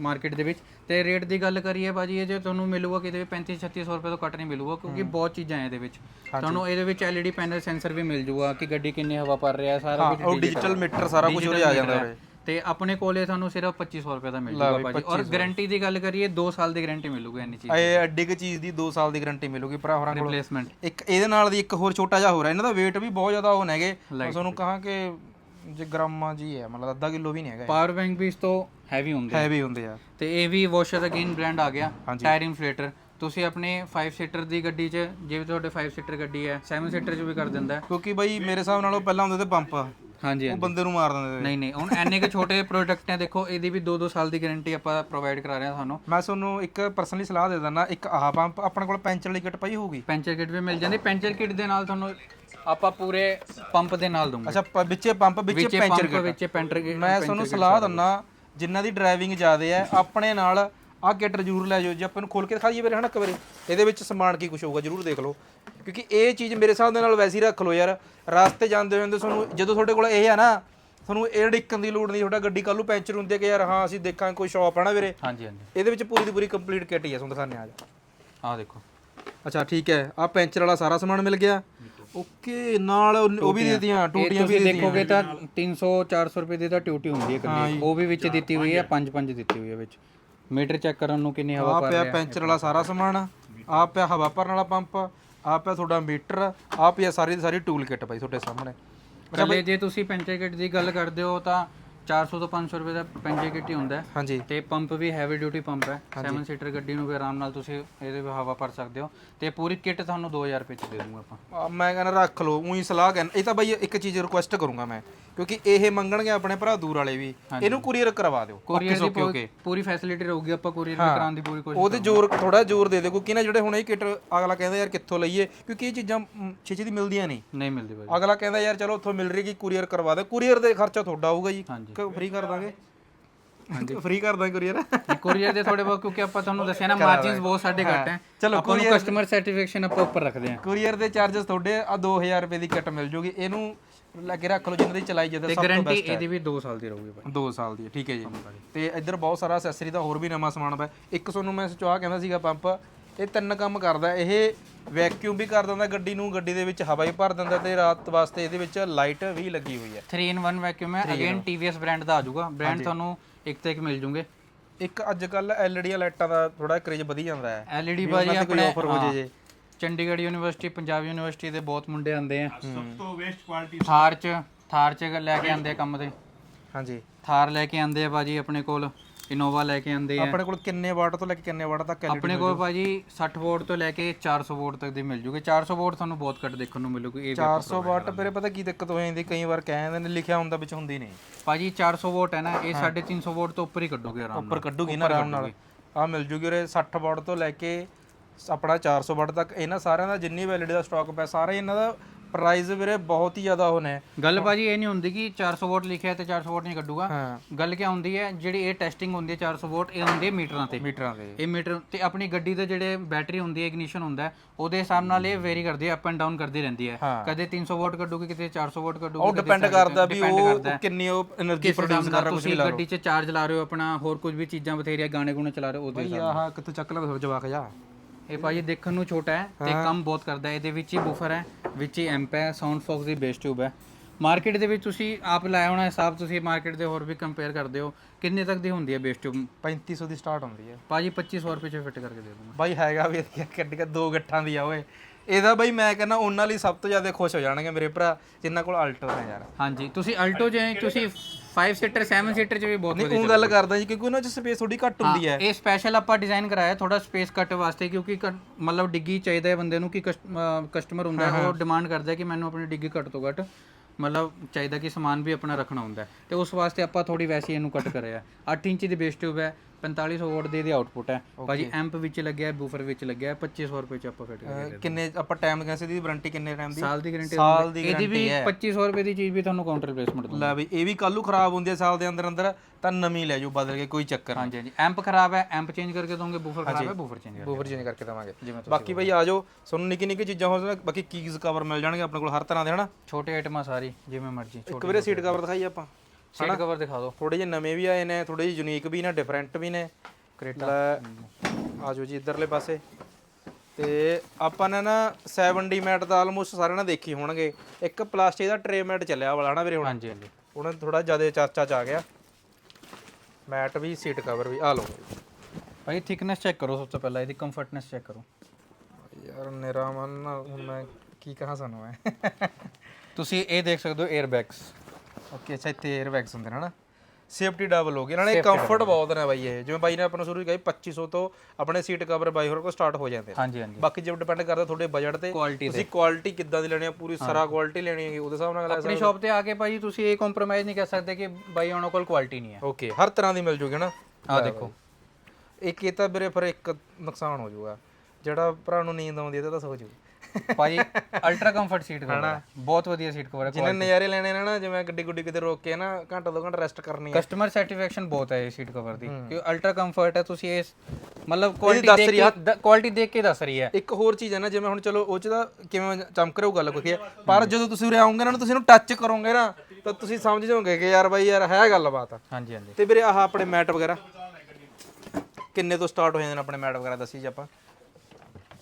ਮਾਰਕੀਟ ਦੇ ਵਿੱਚ। ਤੇ ਰੇਟ ਦੀ ਗੱਲ ਕਰੀਏ ਭਾਜੀ ਇਹ ਜੇ ਤੁਹਾਨੂੰ ਮਿਲੂਗਾ ਕਿਤੇ ਵੀ 35 3600 ਰੁਪਏ ਤੋਂ ਘੱਟ ਨਹੀਂ ਮਿਲੂਗਾ ਕਿਉਂਕਿ ਬਹੁਤ ਚੀਜ਼ਾਂ ਹੈ ਇਹਦੇ ਵਿੱਚ। ਤੁਹਾਨੂੰ ਇਹਦੇ ਵਿੱਚ LED ਪੈਨਲ ਸੈਂਸਰ ਵੀ ਮਿਲ ਜੂਗਾ ਕਿ ਗੱਡੀ ਕਿੰਨੀ ਹਵਾ ਭਰ ਰਿਹਾ ਸਾਰਾ ਕੁਝ ਉਹ ਡਿਜੀਟਲ ਮੀਟਰ ਸਾਰਾ ਕੁਝ ਉਰੇ ਆ ਜਾਂਦਾ ਉਰੇ। ਤੇ ਆਪਣੇ ਕੋਲੇ ਤੁਹਾਨੂੰ ਸਿਰਫ 2500 ਰੁਪਏ ਦਾ ਮਿਲ ਜੂਗਾ ਭਾਜੀ। ਔਰ ਗਾਰੰਟੀ ਦੀ ਗੱਲ ਕਰੀਏ 2 ਸਾਲ ਦੀ ਗਾਰੰਟੀ ਮਿਲੂਗੀ ਇੰਨੀ ਚੀਜ਼ ਇਹ ਐਡੀ ਕੁ ਚੀਜ਼ ਦੀ 2 ਸਾਲ ਦੀ ਗਾਰੰਟੀ ਮਿਲੂਗੀ ਭਰਾ ਹੋਰਾਂ ਕੋਲ। ਰਿਪਲੇਸਮੈਂਟ ਇੱਕ ਇਹਦੇ ਨਾਲ ਦੀ ਇੱਕ ਹੋਰ ਛੋਟਾ ਜਿਹਾ ਹੋਰ ਹੈ। ਇਹਨਾਂ ਦਾ weight ਵੀ ਬਹੁਤ ਜ਼ਿਆਦਾ ਹੋਣ ਹੈਗੇ ਤੁਹਾਨੂੰ ਕਹਾਂ ਕਿ ਜੇ ਗ੍ਰਾਮਾਂ ਜੀ ਹੈ ਮਤਲਬ ਅੱਧਾ ਕਿਲੋ ਵੀ ਨਹੀਂ ਹੈਗਾ ਪਾਵਰ ਬੈਂਕ ਵੀ ਇਸ ਤੋਂ ਹੈਵੀ ਹੁੰਦੇ ਆ। ਹੈਵੀ ਹੁੰਦੇ ਆ। ਤੇ ਇਹ ਵੀ ਵਾਸ਼ਰ ਅਗੇਨ ਬ੍ਰਾਂਡ ਆ ਗਿਆ ਟਾਇਰ ਇਨਫਲੇਟਰ ਤੁਸੀਂ ਆਪਣੇ 5 ਸੀਟਰ ਦੀ ਗੱਡੀ 'ਚ ਜਿਵੇਂ ਤੁਹਾਡੇ 5 ਸੀਟਰ ਗੱਡੀ ਹੈ 7 ਸੀਟਰ 'ਚ ਵੀ ਕਰ ਦਿੰਦਾ ਹੈ। ਕਿਉਂਕਿ ਬਾਈ ਮੇਰੇ ਹਿਸਾਬ ਨਾਲ ਉਹ ਪਹਿਲਾਂ ਹੁੰਦੇ ਤੇ ਪੰਪ। ਹਾਂਜੀ ਉਹ ਹਾਂਜੀ ਬੰਦੇ ਨੂੰ ਮਾਰ ਦਿੰਦੇ ਨਹੀਂ ਨਹੀਂ ਹੁਣ ਐਨੇ ਕੁ ਛੋਟੇ ਪ੍ਰੋਡਕਟ ਨੇ ਦੇਖੋ ਇਹਦੀ ਵੀ 2-2 ਸਾਲ ਦੀ ਗਾਰੰਟੀ ਆਪਾਂ ਪ੍ਰੋਵਾਈਡ ਕਰਾ ਰਹੇ ਹਾਂ ਤੁਹਾਨੂੰ। ਮੈਂ ਤੁਹਾਨੂੰ ਇੱਕ ਪਰਸਨਲੀ ਸਲਾਹ ਦੇ ਦਿੰਦਾ ਇੱਕ ਆਹ ਪੰਪ ਆਪਣੇ ਕੋਲ ਪੈਂਚਰ ਵਾਲੀ ਕਿੱਟ ਪਈ ਹੋਊਗੀ? ਪੈਂਚਰ ਕਿਟ ਵੀ ਮਿਲ ਜਾਂਦੀ ਪੈਂਚਰ ਕਿਟ ਦੇ ਨਾਲ ਤੁਹਾਨੂੰ ਆਪਾਂ ਪੂਰੇ ਪੰਪ ਦੇ ਨਾਲ ਦੂੰਗੇ ਅੱਛਾ ਪ- ਵਿੱਚੇ ਪੰਪ ਵਿੱਚੇ ਵਿੱਚੇ ਪੈਂਚਰ ਪੰਪ ਵਿੱਚ ਪੈਂਟਰ ਮੈਂ ਤੁਹਾਨੂੰ ਸਲਾਹ ਦਿੰਦਾ ਜਿਨ੍ਹਾਂ ਦੀ ਡਰਾਈਵਿੰਗ ਜ਼ਿਆਦੇ ਹੈ ਆਪਣੇ ਨਾਲ ਆਹ ਕਿੱਟ ਜ਼ਰੂਰ ਲੈ ਜਾਓ। ਜੇ ਆਪਾਂ ਨੂੰ ਖੋਲ ਕੇ ਦਿਖਾਈਏ ਵੀਰੇ ਹਨਾ ਇੱਕ ਵਾਰੀ। ਇਹਦੇ ਵਿੱਚ ਸਮਾਨ ਕੀ ਕੁਝ ਹੋਊਗਾ ਜ਼ਰੂਰ ਦੇਖ ਲਓ। ਕਿਉਂਕਿ ਇਹ ਚੀਜ਼ ਮੇਰੇ ਹਿਸਾਬ ਦੇ ਨਾਲ ਵੈਸੇ ਹੀ ਰੱਖ ਲਓ ਯਾਰ। ਰਾਸਤੇ ਜਾਂਦੇ ਜਾਂਦੇ ਤੁਹਾਨੂੰ ਜਦੋਂ ਤੁਹਾਡੇ ਕੋਲ ਇਹ ਆ ਨਾ ਤੁਹਾਨੂੰ ਇਹ ਡਿੱਕਣ ਦੀ ਲੋੜ ਨਹੀਂ ਤੁਹਾਡਾ ਗੱਡੀ ਕੱਲ ਨੂੰ ਪੈਂਚਰ ਹੁੰਦੀ ਹੈ ਕਿ ਯਾਰ ਹਾਂ ਅਸੀਂ ਦੇਖਾਂ ਕੋਈ ਸ਼ਾਪ ਹੈ ਨਾ ਵੀਰੇ। ਹਾਂਜੀ ਹਾਂਜੀ। ਇਹਦੇ ਵਿੱਚ ਪੂਰੀ ਦੀ ਪੂਰੀ ਕੰਪਲੀਟ ਕਿੱਟ ਹੀ ਹੈ ਤੁਹਾਨੂੰ ਦਿਖਾਣੇ ਆ ਜਾ। ਆਹ ਦੇਖੋ। ਅੱਛਾ ਠੀਕ ਹੈ। ਆ ਪੈਂਚਰ ਵਾਲਾ ਸਾਰਾ ਸਮਾਨ ਮਿਲ ਗਿਆ। ਓਕੇ ਨਾਲ ਉਹ ਉਹ ਵੀ ਦੇ ਦਿੱਤੀਆਂ ਟੂਟੀਆਂ ਵੀ ਤੁਸੀਂ ਦੇ ਦੇਖੋਗੇ ਤਾਂ 300 400 ਰੁਪਏ ਦੀ ਤਾਂ ਟਿਊਟੀ ਹੁੰਦੀ ਹੈ ਕੱਲੀ ਉਹ ਵੀ ਵਿੱਚ ਦਿੱਤੀ ਹੋਈ ਹੈ 5-5 ਦਿੱਤੀ ਹੋਈ ਹੈ ਵਿੱਚ। ਮੀਟਰ ਚੈੱਕ ਕਰਨ ਨੂੰ ਕਿੰਨੀ ਹਵਾ ਆ ਭਰ ਪਿਆ ਰਿਹਾ। ਪੈਂਚਰ ਵਾਲਾ ਸਾਰਾ ਸਮਾਨ ਆ ਪਿਆ ਹਵਾ ਭਰਨ ਵਾਲਾ ਪੰਪ ਆ ਪਿਆ ਤੁਹਾਡਾ ਮੀਟਰ ਆ ਪਿਆ ਸਾਰੀ ਦੀ ਸਾਰੀ ਟੂਲ ਕਿੱਟ ਭਾਈ ਤੁਹਾਡੇ ਸਾਹਮਣੇ। ਜੇ ਤੁਸੀਂ ਪੈਂਚਰ ਕਿਟ ਦੀ ਗੱਲ ਕਰਦੇ ਹੋ ਤਾਂ 400 ਤੋਂ 500 ਰੁਪਏ ਦਾ ਪੈਂਚਰ ਕਿਟ ਹੁੰਦਾ ਹੈ। ਹਾਂਜੀ। ਤੇ ਪੰਪ ਵੀ ਹੈਵੀ ਡਿਊਟੀ ਪੰਪ ਹੈ। 7 ਸੀਟਰ ਗੱਡੀ ਨੂੰ ਵੀ ਆਰਾਮ ਨਾਲ ਤੁਸੀਂ ਇਹਦੇ ਵਿੱਚ ਹਵਾ ਭਰ ਸਕਦੇ ਹੋ। ਤੇ ਪੂਰੀ ਕਿਟ ਤੁਹਾਨੂੰ 2000 ਰੁਪਏ ਚ ਦੇ ਦੂੰਗਾ ਆਪਾਂ। ਆ, ਮੈਂ ਕਹਿੰਦਾ ਰੱਖ ਲਓ ਉਹੀ ਸਲਾਹ ਕਹਿੰ ਇਹ ਤਾਂ ਬਾਈ ਇੱਕ ਚੀਜ਼ ਰਿਕੁਐਸਟ ਕਰੂੰਗਾ ਮੈਂ ਕਿਉਂਕਿ ਇਹ ਮੰਗਣਗੇ ਆਪਣੇ ਭਰਾ ਦੂਰ ਵਾਲੇ ਵੀ। ਇਹਨੂੰ ਕੁਰੀਅਰ ਕਰਵਾ ਦਿਓ। ਕੋਰੀਅਰ ਦੀ ਪੂਰੀ- ਪੂਰੀ ਫੈਸਿਲਿਟੀ ਰਹੂਗੀ ਆਪਾਂ ਕੋਰੀਅਰ ਵੀ ਕਰਾਉਣ ਦੀ ਪੂਰੀ ਕੋਸ਼ਿਸ਼ ਉਹਦੇ ਜ਼ੋਰ ਥੋੜਾ ਜ਼ੋਰ ਦੇ ਦਿਓ ਕਿਉਂਕਿ ਨਾ ਜਿਹੜੇ ਹੁਣ ਇਹ ਕਿੱਟ ਅਗਲਾ ਕਹਿੰਦਾ ਯਾਰ ਕਿੱਥੋਂ ਲਈਏ ਕਿਉਂਕਿ ਇਹ ਚੀਜ਼ਾਂ ਮ, ਛੇਤੀ ਦੀ ਮਿਲਦੀਆਂ ਨਹੀਂ। ਨਹੀਂ ਮਿਲਦੀ ਭਾਈ ਅਗਲਾ ਕਹਿੰਦਾ ਯਾਰ ਚਲੋ ਉੱਥੋਂ ਮਿਲ ਰਹੀ ਕਿ ਕੁਰੀਅਰ ਕਰਵਾ ਦੇ। ਕੁਰੀਅਰ ਦੇ ਖਰਚਾ ਤੁਹਾਡਾ ਆਊਗਾ ਜੀ। ਹਾਂਜੀ। ਫ੍ਰੀ ਕਰ ਦਾਂਗੇ। ਹਾਂਜੀ। ਫ੍ਰੀ ਕਰ ਦਾਂਗੇ ਕੁਰੀਅਰ ਕੋਰੀਅਰ ਦੇ ਥੋੜੇ ਬਹੁਤ ਕਿਉਂਕਿ ਆਪਾਂ ਤੁਹਾਨੂੰ ਦੱਸਿਆ ਨਾ ਮਾਰਜਿਨਸ ਬਹੁਤ ਸਾਡੇ ਘੱਟ ਹੈ। ਚਲੋ, ਆਪਾਂ ਨੂੰ ਕਸਟਮਰ ਸਰਟੀਫਿਕੇਸ਼ਨ ਆਪਾਂ ਉੱਪਰ ਰੱਖਦੇ ਹਾਂ। ਕੁਰੀਅਰ ਦੇ ਚਾਰजेस ਤੁਹਾਡੇ ਆ 2000 ਰੁਪਏ ਦੀ ਕਿੱਟ ਮਿਲ ਜੂਗੀ। ਇਹਨੂੰ ਲੈ ਕੇ ਰੱਖ ਲਓ ਜਿੰਨਾਂ ਦੀ ਚਲਾਈ ਜਾਂਦਾ ਤੇ ਸਭ ਤੋਂ ਗਾਰੰਟੀ ਬੈਸਟ ਹੈ। ਇਹਦੀ ਵੀ 2 ਸਾਲ ਦੀ ਰਹੂਗੀ ਭਾਈ। 2 ਸਾਲ ਦੀ ਹੈ, ਠੀਕ ਹੈ ਜੀ। ਤੇ ਇੱਧਰ ਬਹੁਤ ਸਾਰਾ ਐਕਸੈਸਰੀ ਦਾ ਹੋਰ ਵੀ ਨਵਾਂ ਸਮਾਨ ਪਿਆ। ਇੱਕ ਤੁਹਾਨੂੰ ਮੈਂ ਸਚਵਾ ਕਹਿੰਦਾ ਸੀਗਾ ਪੰਪ। ਇਹ ਤਿੰਨ ਕੰਮ ਕਰਦਾ। ਇਹ ਵੈਕਿਊਮ ਵੀ ਕਰ ਦਿੰਦਾ ਗੱਡੀ ਨੂੰ ਗੱਡੀ ਦੇ ਵਿੱਚ ਹਵਾ ਵੀ ਭਰ ਦਿੰਦਾ ਤੇ ਰਾਤ ਵਾਸਤੇ ਇਹਦੇ ਵਿੱਚ ਲਾਈਟ ਵੀ ਲੱਗੀ ਹੋਈ ਹੈ। 3 in 1 ਵੈਕਿਊਮ ਹੈ। ਅਗੇਨ TVS ਬ੍ਰਾਂਡ ਦਾ ਆ ਜਾਊਗਾ। ਬ੍ਰਾਂਡ ਤੁਹਾਨੂੰ ਇੱਕ ਤੇ ਇੱਕ ਮਿਲ ਜੂਗੇ। ਇੱਕ ਅੱਜ ਕੱਲ ਐਲਈਡੀ ਲਾਈਟਾਂ ਦਾ ਥੋੜਾ ਕ੍ਰੇਜ ਵਧੀ ਜਾਂਦਾ ਹੈ। ਉਹਨਾਂ ਤੇ ਕੋਈ ਆਪਣੇ offer ਹੋ ਜੇ ਜੇ। ਚੰਡੀਗੜ੍ਹ ਯੂਨੀਵਰਸਿਟੀ ਪੰਜਾਬ ਯੂਨੀਵਰਸਿਟੀ ਦੇ ਬਹੁਤ ਮੁੰਡੇ ਆਉਂਦੇ ਆ। ਸਭ ਤੋਂ ਵੇਸਟ ਕੁਆਲਿਟੀ ਥਾਰ ਚ ਥਾਰ ਚ ਲੈ ਕੇ ਆਉਂਦੇ ਕੰਮ ਤੇ। ਹਾਂਜੀ। ਥਾਰ ਲੈ ਕੇ ਆਉਂਦੇ ਆ ਭਾਜੀ ਆਪਣੇ ਕੋਲ। ਇਨੋਵਾ ਲੈ ਕੇ ਆਉਂਦੇ ਆ। ਆਪਣੇ ਕੋਲ ਕਿੰਨੇ ਵਾਟ ਤੋਂ ਲੈ ਕੇ ਕਿੰਨੇ ਵਾਟ ਤੱਕ ਆਪਣੇ ਕੋਲ ਭਾਜੀ 60 ਵੋਟ ਤੋਂ ਲੈ ਕੇ 400 ਵੋਟ ਤੱਕ ਦੀ ਮਿਲ ਜੂਗੀ। 400 ਵੋਟ ਤੁਹਾਨੂੰ ਬਹੁਤ ਘੱਟ ਦੇਖਣ ਨੂੰ ਮਿਲੂਗੀ ਇਹ ਵੀ 400 ਵਾਟ ਮੇਰੇ ਪਤਾ ਕੀ ਦਿੱਕਤ ਹੋ ਜਾਂਦੀ ਕਈ ਵਾਰ ਕਹਿੰਦੇ ਨੇ ਲਿਖਿਆ ਹੁੰਦਾ ਵਿੱਚ ਹੁੰਦੀ ਨਹੀਂ। ਭਾਜੀ 400 ਵੋਟ ਹੈ ਨਾ ਇਹ 350 ਵੋਟ ਤੋਂ ਉੱਪਰ ਹੀ ਕੱਢੋਗੇ ਆਰਾਮ ਉੱਪਰ ਕੱਢੂਗੀ ਨਾ ਆਰਾਮ ਨਾਲ। ਆ ਮਿਲ ਜੂਗੀ ਉਰੇ 60 ਵਾਟ ਤੋਂ ਲੈ ਕੇ ਆਪਣਾ 400 ਵਾਟ ਤੱਕ। ਇਹਨਾਂ ਸਾਰਿਆਂ ਦਾ ਜਿੰਨੀ ਵੈਲਿਡੀ ਦਾ ਸਟਾਕ ਪਿਆ ਸਾਰਾ ਇਹਨਾਂ ਦਾ ਪ੍ਰਾਈਸ ਵੀਰੇ ਬਹੁਤ ਹੀ ਜ਼ਿਆਦਾ ਹੋਣੇ ਗੱਲ ਭਾਜੀ ਇਹ ਨਹੀਂ ਹੁੰਦੀ ਕਿ 400 ਵੋਟ ਲਿਖਿਆ ਤੇ 400 ਵੋਟ ਨਹੀਂ ਕੱਢੂਗਾ ਹਾਂ। ਗੱਲ ਕੀ ਹੁੰਦੀ ਹੈ ਜਿਹੜੀ ਇਹ ਟੈਸਟਿੰਗ ਹੁੰਦੀ ਹੈ 400 ਵੋਟ ਇਹ ਹੁੰਦੀ ਹੈ ਮੀਟਰਾਂ ਤੇ ਮੀਟਰਾਂ ਦੇ ਇਹ ਮੀਟਰ ਤੇ ਆਪਣੀ ਗੱਡੀ ਦੇ ਜਿਹੜੇ ਬੈਟਰੀ ਹੁੰਦੀ ਹੈ ਇਗਨੀਸ਼ਨ ਹੁੰਦਾ ਹੈ, ਉਹਦੇ ਹਿਸਾਬ ਨਾਲ ਇਹ ਵੇਰੀ ਕਰਦੀ ਹੈ ਅਪ ਐਂਡ ਡਾਊਨ ਕਰਦੀ ਰਹਿੰਦੀ ਹੈ ਹਾਂ। ਕਦੇ 300 ਵੋਟ ਕੱਢੂਗੀ ਕਿਤੇ 400 ਵੋਟ ਕੱਢੂਗੀ ਉਹ ਕਿਤੇ ਡਿਪੈਂਡ 400 ਕਰਦਾ ਵੀ depend ਉਹ ਕਰਦਾ ਹੈ। ਕਿੰਨੀ ਉਹ એનર્ਜੀ ਕਿਸ ਪ੍ਰੋਡਿਊਸ ਹਿਸਾਬ ਕਰ ਨਾਲ ਰਿਹਾ ਕੁਝ ਵੀ ਤੁਸੀਂ ਲਾ ਲਓ ਗੱਡੀ 'ਚ ਚਾਰਜ ਲਾ ਰਹੇ ਹੋ ਆਪਣਾ ਹੋਰ ਕੁਝ ਵੀ ਚੀਜ਼ਾਂ ਬਥੇਰੀਆਂ ਗਾਣੇ ਗੁਣੇ ਚਲਾ ਰਹੇ ਹੋ ਉਹਦੇ ਹਿਸਾਬ ਨਾਲ। ਆਹ ਕਿੱਥੋਂ ਚੱਕ ਲਾ ਜਵਾਕ ਜਾ ਇਹ ਭਾਜੀ ਦੇਖਣ ਨੂੰ ਛੋਟਾ ਹੈ ਤੇ ਕੰਮ ਬਹੁਤ ਕਰਦਾ ਹੈ। ਇਹਦੇ ਵਿੱਚ ਹੀ ਬੂਫਰ ਹੈ ਵਿੱਚ ਹੀ ਐਂਪ ਹੈ ਸਾਊਂਡ ਫੌਕਸ ਦੀ ਬੇਸ ਟਿਊਬ ਹੈ। ਮਾਰਕੀਟ ਦੇ ਵਿੱਚ ਤੁਸੀਂ ਆਪ ਲਾਇਆ ਹੋਣਾ ਹਿਸਾਬ ਤੁਸੀਂ ਮਾਰਕੀਟ ਦੇ ਹੋਰ ਵੀ ਕੰਪੇਅਰ ਕਰਦੇ ਹੋ। ਕਿੰਨੇ ਤੱਕ ਦੀ ਹੁੰਦੀ ਹੈ ਬੇਸ ਟਿਊਬ? 3500 ਦੀ ਸਟਾਰਟ ਹੁੰਦੀ ਹੈ। ਭਾਜੀ 2500 ਰੁਪਏ ਚ ਫਿੱਟ ਕਰਕੇ ਦੇ ਦੂੰਗਾ ਬਾਈ ਹੈਗਾ ਵੀ ਕੱਢ ਕੇ ਦੋ ਗੱਠਾਂ ਦੀ ਆ ਓਏ। ਇਹਦਾ ਬਾਈ ਮੈਂ ਕਹਿੰਦਾ ਉਹਨਾਂ ਲਈ ਸਭ ਤੋਂ ਜ਼ਿਆਦਾ ਖੁਸ਼ ਹੋ ਜਾਣਗੇ ਮੇਰੇ ਭਰਾ ਜਿਨ੍ਹਾਂ ਕੋਲ ਆਲਟੋ ਨੇ ਯਾਰ। ਹਾਂਜੀ ਤੁਸੀਂ ਅਲਟੋ ਜੇ ਤੁਸੀਂ 5 ਸੀਟਰ 7 ਸੀਟਰ ਚ ਵੀ ਬਹੁਤ ਨਹੀਂ ਉਹ ਗੱਲ ਕਰਦਾ ਜੀ ਕਿਉਂਕਿ ਉਹਨਾਂ 'ਚ ਸਪੇਸ ਥੋੜੀ ਘੱਟ ਹੁੰਦੀ ਹੈ। ਇਹ ਸਪੈਸ਼ਲ ਆਪਾਂ ਡਿਜ਼ਾਈਨ ਕਰਾਇਆ ਥੋੜਾ ਸਪੇਸ ਕੱਟ ਵਾਸਤੇ ਕਿਉਂਕਿ ਮਤਲਬ ਡਿੱਗੀ ਚਾਹੀਦਾ ਹੈ ਬੰਦੇ ਨੂੰ ਕਿ ਕਸਟਮਰ ਹੁੰਦਾ ਹੈ ਉਹ ਡਿਮਾਂਡ ਕਰਦਾ ਹੈ ਕਿ ਮੈਨੂੰ ਆਪਣੀ ਡਿੱਗੀ ਘੱਟ ਤੋਂ ਘੱਟ ਮਤਲਬ ਚਾਹੀਦਾ ਕਿ ਸਮਾਨ ਵੀ ਆਪਣਾ ਰੱਖਣਾ ਹੁੰਦਾ ਹੈ। ਤੇ ਉਸ ਵਾਸਤੇ ਆਪਾਂ ਥੋੜੀ ਵੈਸੀ ਇਹਨੂੰ ਕੱਟ ਕਰਿਆ 8 ਇੰਚ ਦੀ ਬੇਸ ਟਿਊਬ ਹੈ 4500 ਵਾਟ ਦੀ ਇਹਦੀ ਆਊਟਪੁੱਟ ਹੈ। ਭਾਜੀ ਐਂਪ ਵਿੱਚ ਲੱਗਿਆ ਬੂਫਰ ਵਿੱਚ ਲੱਗਿਆ ਹੈ 2500 ਰੁਪਏ ਚ ਆਪਾਂ ਫਿੱਟ ਕਰਕੇ ਅਹ ਕਿੰਨੇ ਆਪਾਂ ਟਾਈਮ ਕਹਿੰਦੇ ਦੀ ਵਾਰੰਟੀ ਕਿੰਨੇ ਟਾਈਮ ਦੀ? ਸਾਲ ਦੀ ਗਾਰੰਟੀ ਸਾਲ ਦੀ ਇਹਦੀ ਵੀ guarantee ਹੈ। 2500 ਰੁਪਏ ਦੀ ਚੀਜ਼ ਵੀ ਤੁਹਾਨੂੰ ਕਾਊਂਟਰ ਰਿਪਲੇਸਮੈਂਟ ਦੂੰਗਾ ਲੈ ਬਈ ਇਹ ਵੀ ਕੱਲੂ ਖਰਾਬ ਹੁੰਦੀ ਹੈ ਸਾਲ ਦੇ ਅੰਦਰ ਅੰਦਰ ਤਾਂ ਨਵੀਂ ਲੈ ਜਾਓ ਬਦਲ ਕੇ ਕੋਈ ਚੱਕਰ ਨਹੀਂ। ਹਾਂਜੀ ਹਾਂਜੀ। ਐਂਪ ਖਰਾਬ ਹੈ ਐਂਪ ਚੇਂਜ ਕਰਕੇ ਦੋਗੇ ਬੂਫਰ ਖਰਾਬ ਹੈ ਬੂਫਰ ਚੇਂਜ ਬੂਫਰ ਚੇਂਜ ਕਰਕੇ ਦਵਾਂਗੇ। ਬਾਕੀ ਬਈ ਆ ਜਾਓ ਤੁਹਾਨੂੰ ਨਿੱਕੀ ਨਿੱਕੀ ਚੀਜ਼ਾਂ ਹੋ ਜਾਣ ਬਾਕੀ ਕੀਜ਼ ਕਵਰ ਮਿਲ ਜਾਣਗੇ ਆਪਣੇ ਕੋਲ ਹਰ ਤਰ੍ਹਾਂ ਦੇ ਹਨਾ? ਛੋਟੇ ਆਈਟਮਾਂ ਸਾਰੀ ਜਿਵੇਂ ਮਰਜ਼ੀ ਇੱਕ ਵੀਰੇ ਸੀਟ ਕਵਰ ਦਿਖਾਈ ਆਪਾਂ। ਸੀਟ ਕਵਰ ਦਿਖਾ ਦਿਓ। ਥੋੜੇ ਜਿਹੇ ਨਵੇਂ ਵੀ ਆਏ ਨੇ ਥੋੜੇ ਜਿਹੇ ਯੂਨੀਕ ਵੀ ਨੇ ਡਿਫਰੈਂਟ ਵੀ ਨੇ। ਕਰੇਟਾ ਆ। ਜਾਓ ਜੀ ਇਧਰਲੇ ਪਾਸੇ। ਤੇ ਆਪਾਂ ਨੇ ਨਾ 7D ਮੈਟ ਦਾ ਆਲਮੋਸਟ ਸਾਰਿਆਂ ਨੇ ਦੇਖੀ ਹੋਣਗੇ। ਇੱਕ ਪਲਾਸਟਿਕ ਦਾ ਟਰੇ ਮੈਟ ਚੱਲਿਆ ਵਾਲਾ ਹਨਾ ਵੀਰੇ ਹੁਣ? ਹਾਂਜੀ ਹਾਂਜੀ। ਉਹਨਾਂ ਥੋੜਾ ਜ਼ਿਆਦਾ ਚਰਚਾ ਚ ਆ ਗਿਆ। ਮੈਟ ਵੀ ਸੀਟ ਕਵਰ ਵੀ ਆ ਲਓ। ਭਾਈ ਥਿਕਨੈਸ ਚੈੱਕ ਕਰੋ ਸਭ ਤੋਂ ਪਹਿਲਾਂ ਇਹਦੀ ਕੰਫਰਟਨੈਸ ਚੈੱਕ ਕਰੋ। ਯਾਰ ਨਿਰਾ ਮਨ ਨਾ ਹੁਣ ਮੈਂ ਕੀ ਕਹਾਂ ਸਾਨੂੰ ਮੈਂ? ਤੁਸੀਂ ਇਹ ਦੇਖ ਸਕਦੇ ਹੋ 에ਅਰ ਬੈਗਸ ਓਕੇ ਅੱਛਾ ਇੱਥੇ 에ਅਰ ਬੈਗਸ ਹੁੰਦੇ ਨੇ ਹਨਾ? ਸੇਫਟੀ ਡਬਲ ਹੋ ਗਈ। ਇਹਨਾਂ ਨੇ ਕੰਫਰਟ ਬਹੁਤ ਨੇ ਬਾਈ ਇਹ। ਜਿਵੇਂ ਬਾਈ ਨੇ ਆਪਾਂ ਨੂੰ ਸ਼ੁਰੂ ਕਹੀ 2500 ਤੋਂ ਆਪਣੇ ਸੀਟ ਕਵਰ ਬਾਈ ਹੋਰ ਕੋ ਸਟਾਰਟ ਹੋ ਜਾਂਦੇ ਨੇ ਹਾਂਜੀ ਹਾਂਜੀ। ਬਾਕੀ ਜੇ ਡਿਪੈਂਡ ਕਰਦਾ ਤੁਹਾਡੇ ਬਜਟ ਤੇ ਕੁਆਲਿਟੀ ਤੁਸੀਂ ਕੁਆਲਿਟੀ ਕਿੱਦਾਂ ਦੀ ਲੈਣੀ ਆ ਪੂਰੀ ਸਰਾ ਕੁਆਲਿਟੀ ਲੈਣੀ ਹੈਗੀ ਉਹਦੇ ਹਿਸਾਬ ਨਾਲ ਲੈ ਆਪਣੀ ਸ਼ਾਪ ਤੇ ਆ ਕੇ ਭਾਜੀ ਤੁਸੀਂ ਇਹ ਕੰਪਰੋਮਾਈਜ਼ ਨਹੀਂ ਕਰ ਸਕਦੇ ਕਿ ਬਾਈ ਉਹਨਾਂ ਕੋਲ ਕੁਆਲਿਟੀ ਨਹੀਂ ਹੈ। ਓਕੇ ਹਰ ਤਰ੍ਹਾਂ ਦੀ ਮਿਲ ਜੂਗੀ ਨਾ ਆ ਦੇਖੋ। ਇੱਕ ਇਹ ਤਾਂ ਵੀਰੇ ਫਿਰ ਇੱਕ ਨੁਕਸਾਨ ਹੋ ਜਾਊਗਾ ਜਿਹੜਾ ਭਰਾ ਨੂੰ ਨੀਂਦ ਆਉਂਦੀ ਹੈ ਤੇ ਸੋ ਜੂ ਭਾਜੀ ਅਲਟਰਾ ਕੰਫਰਟ ਸੀਟ ਕਵਰ ਹੈ। ਬਹੁਤ ਵਧੀਆ ਸੀਟ ਕਵਰ ਹੈ ਜਿਹਨੇ ਨਜ਼ਾਰੇ ਲੈਣੇ ਨੇ ਨਾ ਜਿਵੇਂ ਗੱਡੀ ਗੁੱਡੀ ਕਿਤੇ ਰੋਕ ਕੇ ਨਾ ਘੰਟਾ ਦੋ ਘੰਟਾ ਰੈਸਟ ਕਰਨੀ ਹੈ। ਕਸਟਮਰ ਸੈਟੀਸਫੈਕਸ਼ਨ ਬਹੁਤ ਹੈ ਇਹ ਸੀਟ ਕਵਰ ਦੀ। ਕਿ ਅਲਟਰਾ ਕੰਫਰਟ ਹੈ ਤੁਸੀਂ ਇਸ ਮਤਲਬ ਕੁਆਲਿਟੀ ਦੇਖ ਕੇ ਕੁਆਲਿਟੀ ਦੇਖ ਕੇ ਦੱਸ ਰਹੀ ਹੈ। ਇੱਕ ਹੋਰ ਚੀਜ਼ ਹੈ ਨਾ ਜਿਵੇਂ ਹੁਣ ਚਲੋ ਉਹ ਚ ਤਾਂ ਕਿਵੇਂ ਚਮਕ ਰਿਹਾ ਉਹ ਗੱਲ ਕੋਈ। ਹੈ ਪਰ ਜਦੋਂ ਤੁਸੀਂ ਉਰੇ ਆਉਂਗੇ ਨਾ ਤੁਸੀਂ ਇਹਨੂੰ ਟੱਚ ਕਰੋਗੇ ਨਾ ਤਾਂ ਤੁਸੀਂ ਸਮਝ ਜਾਓਗੇ ਕਿ ਯਾਰ ਬਾਈ ਯਾਰ ਹੈ ਗੱਲਬਾਤ। ਹਾਂਜੀ ਹਾਂਜੀ। ਤੇ ਵੀਰੇ ਆਹ ਆਪਣੇ ਮੈਟ ਵਗੈਰਾ। ਕਿੰਨੇ ਤੋਂ ਸਟਾਰਟ ਹੋ ਜਾਂਦੇ ਨੇ ਆਪਣੇ ਮੈਟ ਵਗੈਰਾ ਦੱਸੀ ਜੀ ਆਪਾਂ।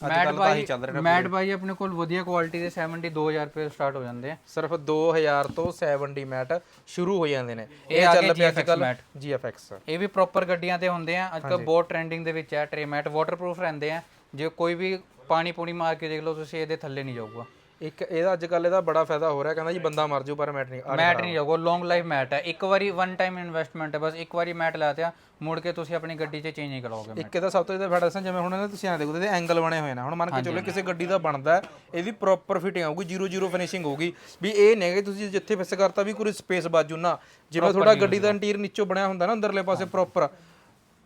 ਮੈਟ ਕੱਲ ਤਾਂ ਹੀ ਬਾਈ ਚੱਲ ਰਹੇ ਨੇ ਮੈਟ ਬਾਈ ਆਪਣੇ ਕੋਲ ਵਧੀਆ ਕੁਆਲਿਟੀ ਦੇ 72000 ਰੁਪਏ ਸਟਾਰਟ ਹੋ ਜਾਂਦੇ ਆ। ਸਿਰਫ 2000 ਤੋਂ 70 ਮੈਟ ਸ਼ੁਰੂ ਹੋ ਜਾਂਦੇ ਨੇ। ਇਹ ਆ ਚੱਲ ਪਿਆ ਅੱਜ GFX ਕੱਲ mat। GFX ਇਹ ਵੀ ਪ੍ਰੋਪਰ ਗੱਡੀਆਂ ਤੇ ਹੁੰਦੇ ਆ। ਅੱਜ ਕੱਲ ਬਹੁਤ ਟ੍ਰੈਂਡਿੰਗ ਦੇ ਵਿੱਚ ਹੈ ਟ੍ਰੇ ਮੈਟ ਵਾਟਰਪ੍ਰੂਫ ਰਹਿੰਦੇ ਆ। ਜੇ ਕੋਈ ਵੀ ਪਾਣੀ ਪੂਣੀ ਮਾਰ ਕੇ ਦੇਖ ਲਓ ਤੁਸੀਂ ਇਹਦੇ ਥੱਲੇ ਨਹੀਂ ਜਾਊਗਾ। ਇੱਕ ਇਹਦਾ ਅੱਜ ਕੱਲ ਇਹਦਾ ਬੜਾ ਫਾਇਦਾ ਹੋ ਰਿਹਾ ਕਹਿੰਦਾ ਜੀ ਬੰਦਾ ਮਰ ਜਾਊ ਪਰ ਮੈਟ ਨਹੀਂ ਮੈਟ ਨਹੀਂ ਜਾਊਗਾ ਲੌਂਗ ਲਾਈਫ ਮੈਟ ਹੈ। ਇੱਕ ਵਾਰੀ ਵਨ ਟਾਈਮ ਇਨਵੈਸਟਮੈਂਟ ਹੈ ਬਸ ਇੱਕ ਵਾਰੀ ਮੈਟ ਲਾਤਿਆ ਮੁੜ ਕੇ ਤੁਸੀਂ ਆਪਣੀ ਗੱਡੀ 'ਚ ਚੇਂਜ ਨਹੀਂ ਕਰਵਾਓਗੇ ਇੱਕ ਇਹਦਾ ਸਭ ਤੋਂ ਇਹਦਾ ਫਾਇਦਾ ਸੀ ਜਿਵੇਂ ਹੁਣ ਇਹਦੇ ਤੁਸੀਂ ਆ ਦੇਖੋ ਇਹਦੇ ਐਂਗਲ ਬਣੇ ਹੋਏ ਨੇ। ਹੁਣ ਮੰਨ ਕੇ ਚੱਲੋ ਕਿਸੇ ਗੱਡੀ ਦਾ ਬਣਦਾ ਹੈ, ਇਹਦੀ ਪ੍ਰੋਪਰ ਫਿਟਿੰਗ ਆਊਗੀ 00 ਫਿਨਿਸ਼ਿੰਗ ਹੋਊਗੀ। ਵੀ ਇਹ ਨਹੀਂ ਕਿ ਤੁਸੀਂ ਜਿੱਥੇ ਫਿਕਸ ਕਰਤਾ ਵੀ ਕੋਈ ਸਪੇਸ ਬਾਜੂ ਨਾ। ਜਿਵੇਂ ਤੁਹਾਡਾ ਗੱਡੀ ਦਾ ਇੰਟੀਰੀਅਰ ਨੀਚੋਂ ਬਣਿਆ ਹੁੰਦਾ ਨਾ ਅੰਦਰਲੇ ਪਾਸੇ ਪ੍ਰੋਪਰ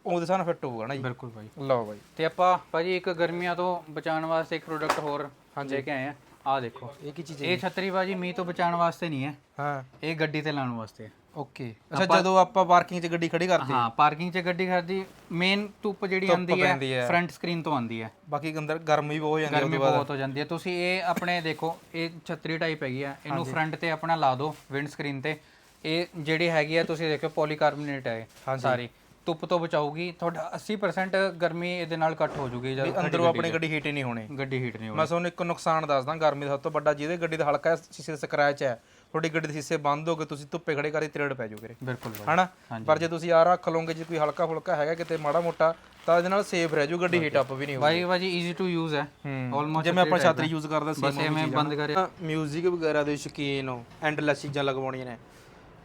ਉਹਦੇ ਸਾਨ ਫਿੱਟ ਹੋਊਗਾ ਨਾ ਜੀ। ਬਿਲਕੁਲ ਭਾਈ। ਲਓ ਬਾਈ ਤੇ ਆਪਾਂ ਭਾਜੀ ਇੱਕ ਗਰਮੀਆਂ ਤੋਂ ਬਚਾਉਣ ਵਾਸਤੇ ਇੱਕ ਪ੍ਰੋਡਕਟ ਹੋਰ ਲੈ ਕੇ ਆਏ ਆ। ਆ ਦੇਖੋ। ਇਹ ਕੀ ਚੀਜ਼ ਹੈ ਇਹ ਛਤਰੀ ਭਾਜੀ ਮੀਂਹ ਤੋਂ ਬਚਾਉਣ ਵਾਸਤੇ ਨਹੀਂ ਹੈ। ਹਾਂ। ਇਹ ਗੱਡੀ ਤੇ ਲਾਉਣ ਵਾਸਤੇ ਹੈ। ਓਕੇ। ਅੱਛਾ ਜਦੋਂ ਆਪਾਂ ਪਾਰਕਿੰਗ 'ਚ ਗੱਡੀ ਖੜੀ ਕਰਦੇ। ਹਾਂ ਪਾਰਕਿੰਗ 'ਚ ਗੱਡੀ ਖੜਦੀ ਮੇਨ ਧੁੱਪ ਜਿਹੜੀ ਆਉਂਦੀ ਹੈ ਫਰੰਟ ਸਕਰੀਨ ਤੋਂ ਆਉਂਦੀ ਹੈ। ਬਾਕੀ ਅੰਦਰ ਗਰਮ ਬਹੁਤ ਹੋ ਜਾਂਦੀ ਹੈ ਗਰਮੀ ਬਹੁਤ ਹੋ ਜਾਂਦੀ ਹੈ। ਤੁਸੀਂ ਇਹ ਆਪਣੇ ਦੇਖੋ ਇਹ ਛਤਰੀ ਟਾਈਪ ਹੈਗੀ ਆ। ਇਹਨੂੰ ਫਰੰਟ ਤੇ ਆਪਣਾ ਲਾ ਦਿਓ ਵਿੰਡ ਸਕਰੀਨ ਤੇ। ਇਹ ਜਿਹੜੀ ਹੈਗੀ ਆ ਤੁਸੀਂ ਦੇਖੋ ਪੋਲੀਕਾਰਬੋਨੇਟ ਹੈ ਸਾਰੀ। ਧੁੱਪ ਤੋਂ ਬਚਾਊਗੀ। ਤੁਹਾਡਾ 80% ਗਰਮੀ ਇਹਦੇ ਨਾਲ ਕੱਟ ਹੋ ਜੂਗੀ ਜਦ ਅੰਦਰੋਂ ਆਪਣੀ ਗੱਡੀ ਹੀਟ ਹੀ ਨਹੀਂ ਹੋਣੀ। ਗੱਡੀ ਹੀਟ ਨਹੀਂ ਹੋਣੀ। ਮੈਂ ਤੁਹਾਨੂੰ ਇੱਕ ਨੁਕਸਾਨ ਦੱਸਦਾ ਗਰਮੀ ਦਾ ਸਭ ਤੋਂ ਵੱਡਾ ਜਿਹਦੇ ਗੱਡੀ ਦਾ ਹਲਕਾ ਸ਼ੀਸ਼ੇ ਦਾ ਸਕ੍ਰੈਚ ਹੈ। ਤੁਹਾਡੀ ਗੱਡੀ ਦੇ ਸ਼ੀਸ਼ੇ ਬੰਦ ਹੋ ਗਏ ਤੁਸੀਂ ਧੁੱਪੇ ਖੜੇ ਕਰੀ ਤਰੇੜ ਪੈ ਜਾਓਗੇ। ਬਿਲਕੁਲ। ਹਨਾ? ਪਰ ਜੇ ਤੁਸੀਂ ਆ ਰੱਖ ਲਓਗੇ ਜੇ ਕੋਈ ਹਲਕਾ ਫੁਲਕਾ ਹੈਗਾ ਕਿਤੇ ਮਾੜਾ ਮੋਟਾ ਤਾਂ ਇਹਦੇ ਨਾਲ ਸੇਫ ਰਹਿ ਜਾਊ ਗੱਡੀ ਹੀਟ ਅਪ ਵੀ ਨਹੀਂ ਹੋਊਗੀ। ਬਾਈ ਭਾਜੀ ਈਜ਼ੀ ਟੂ ਯੂਜ਼ ਹੈ। ਆਲਮੋਸਟ ਜਿਵੇਂ ਆਪਾਂ ਛਤਰੀ ਯੂਜ਼ ਕਰਦੇ ਬਸ ਸੀ ਐਵੇਂ ਬੰਦ ਕਰੇ ਮਿਊਜ਼ਿਕ ਵਗੈਰਾ ਦੇ ਸ਼ੌਕੀਨ ਹੋ ਐਂਡਲੈਸ ਚੀਜ਼ਾਂ ਲਗਵਾਉਣੀਆਂ ਨੇ।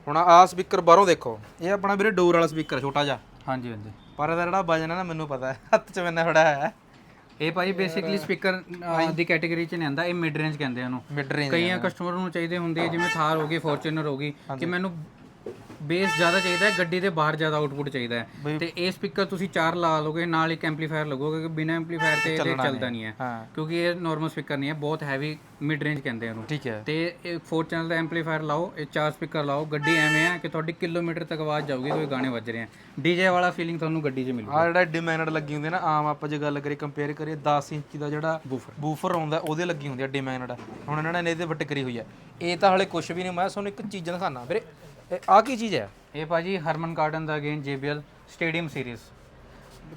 ਹੁਣ ਆਹ ਸਪੀਕਰ ਬਾਹਰੋਂ ਦੇਖੋ। ਇਹ ਆਪਣਾ ਵੀਰੇ ਡੋਰ ਵਾਲਾ ਸਪੀਕਰ ਛੋਟਾ ਜਿਹਾ। ਹਾਂਜੀ ਹਾਂਜੀ। ਪਰ ਇਹਦਾ ਜਿਹੜਾ ਵਜਨ ਹੈ ਨਾ ਮੈਨੂੰ ਪਤਾ ਹੈ। ਹੱਥ 'ਚ ਮੈਨੇ ਫੜਿਆ ਹੈ। ਇਹ ਭਾਜੀ ਬੇਸਿਕਲੀ ਸਪੀਕਰ ਦੀ ਕੈਟਾਗਰੀ ਚ ਨਹੀਂ ਆਂਦਾ ਇਹ ਮਿਡ ਰੇਂਜ ਕਹਿੰਦੇ ਆ ਮਿਡ ਰੇਂਜ ਕਈਆਂ ਕਸਟਮਰ ਨੂੰ ਚਾਹੀਦੇ ਹੁੰਦੇ ਜਿਵੇਂ ਥਾਰ ਹੋ ਗਈ ਫੋਰਚੂਨਰ ਹੋ ਗਈ ਕਿ ਮੈਨੂੰ ਬੇਸ ਜ਼ਿਆਦਾ ਚਾਹੀਦਾ ਹੈ ਗੱਡੀ ਦੇ ਬਾਹਰ ਜ਼ਿਆਦਾ ਆਊਟਪੁੱਟ ਚਾਹੀਦਾ ਹੈ। ਤੇ ਇਹ ਸਪੀਕਰ ਤੁਸੀਂ ਚਾਰ ਲਾ ਲਓਗੇ ਨਾਲ ਇੱਕ ਐਂਪਲੀਫਾਇਰ ਲੱਗੋਗੇ ਕਿ ਬਿਨਾ ਐਂਪਲੀਫਾਇਰ ਤੇ ਇਹ ਚੱਲਦਾ ਨਹੀਂ ਹੈ। ਹਾਂ। ਕਿਉਂਕਿ ਇਹ ਨਾਰਮਲ ਸਪੀਕਰ ਨਹੀਂ ਹੈ ਬਹੁਤ ਹੈਵੀ ਮਿਡ ਰੇਂਜ ਕਹਿੰਦੇ ਆ ਇਹਨੂੰ। ਠੀਕ ਹੈ। ਤੇ ਇਹ 4 ਚੈਨਲ ਦਾ ਐਂਪਲੀਫਾਇਰ ਲਾਓ ਇਹ ਚਾਰ ਸਪੀਕਰ ਲਾਓ ਗੱਡੀ ਐਵੇਂ ਹੈ ਕਿ ਤੁਹਾਡੀ ਕਿਲੋਮੀਟਰ ਤੱਕ ਆਵਾਜ਼ ਜਾਊਗੀ ਕੋਈ ਗਾਣੇ ਵੱਜ ਰਹੇ ਆ ਡੀਜੇ ਵਾਲਾ ਫੀਲਿੰਗ ਤੁਹਾਨੂੰ ਗੱਡੀ 'ਚ ਮਿਲੂਗਾ। ਆ ਜਿਹੜਾ ਡਿਮਾਂਡ ਲੱਗੀ ਹੁੰਦੀ ਹੈ ਨਾ ਆਮ ਆਪਾਂ ਜੇ ਗੱਲ ਕਰੀਏ ਕੰਪੇਅਰ ਕਰੀਏ 10 ਇੰਚ ਦਾ ਜਿਹੜਾ ਬੂਫਰ ਆਉਂਦਾ ਉਹਦੇ ਲੱਗੀ ਹੁੰਦੀ ਹੈ ਡਿਮਾਂਡ ਹੁਣ ਇਹਨਾਂ ਨੇ ਇਹਦੇ ਵੱਟ ਕਰੀ ਹੋਈ ਹੈ। ਇਹ ਤਾਂ ਹਲੇ ਕੁਝ ਵੀ ਨਹੀਂ ਮੈਂ ਤੁਹਾਨੂੰ ਇੱਕ ਚੀਜ਼ ਦਿਖਾਣਾ ਵੀਰੇ। ਆ ਕੀ ਚੀਜ਼ ਹੈ ਇਹ ਭਾਜੀ ਹਰਮਨ ਕਾਰਡਨ ਦਾ ਅਗੇਨ JBL ਸਟੇਡੀਅਮ ਸੀਰੀਜ਼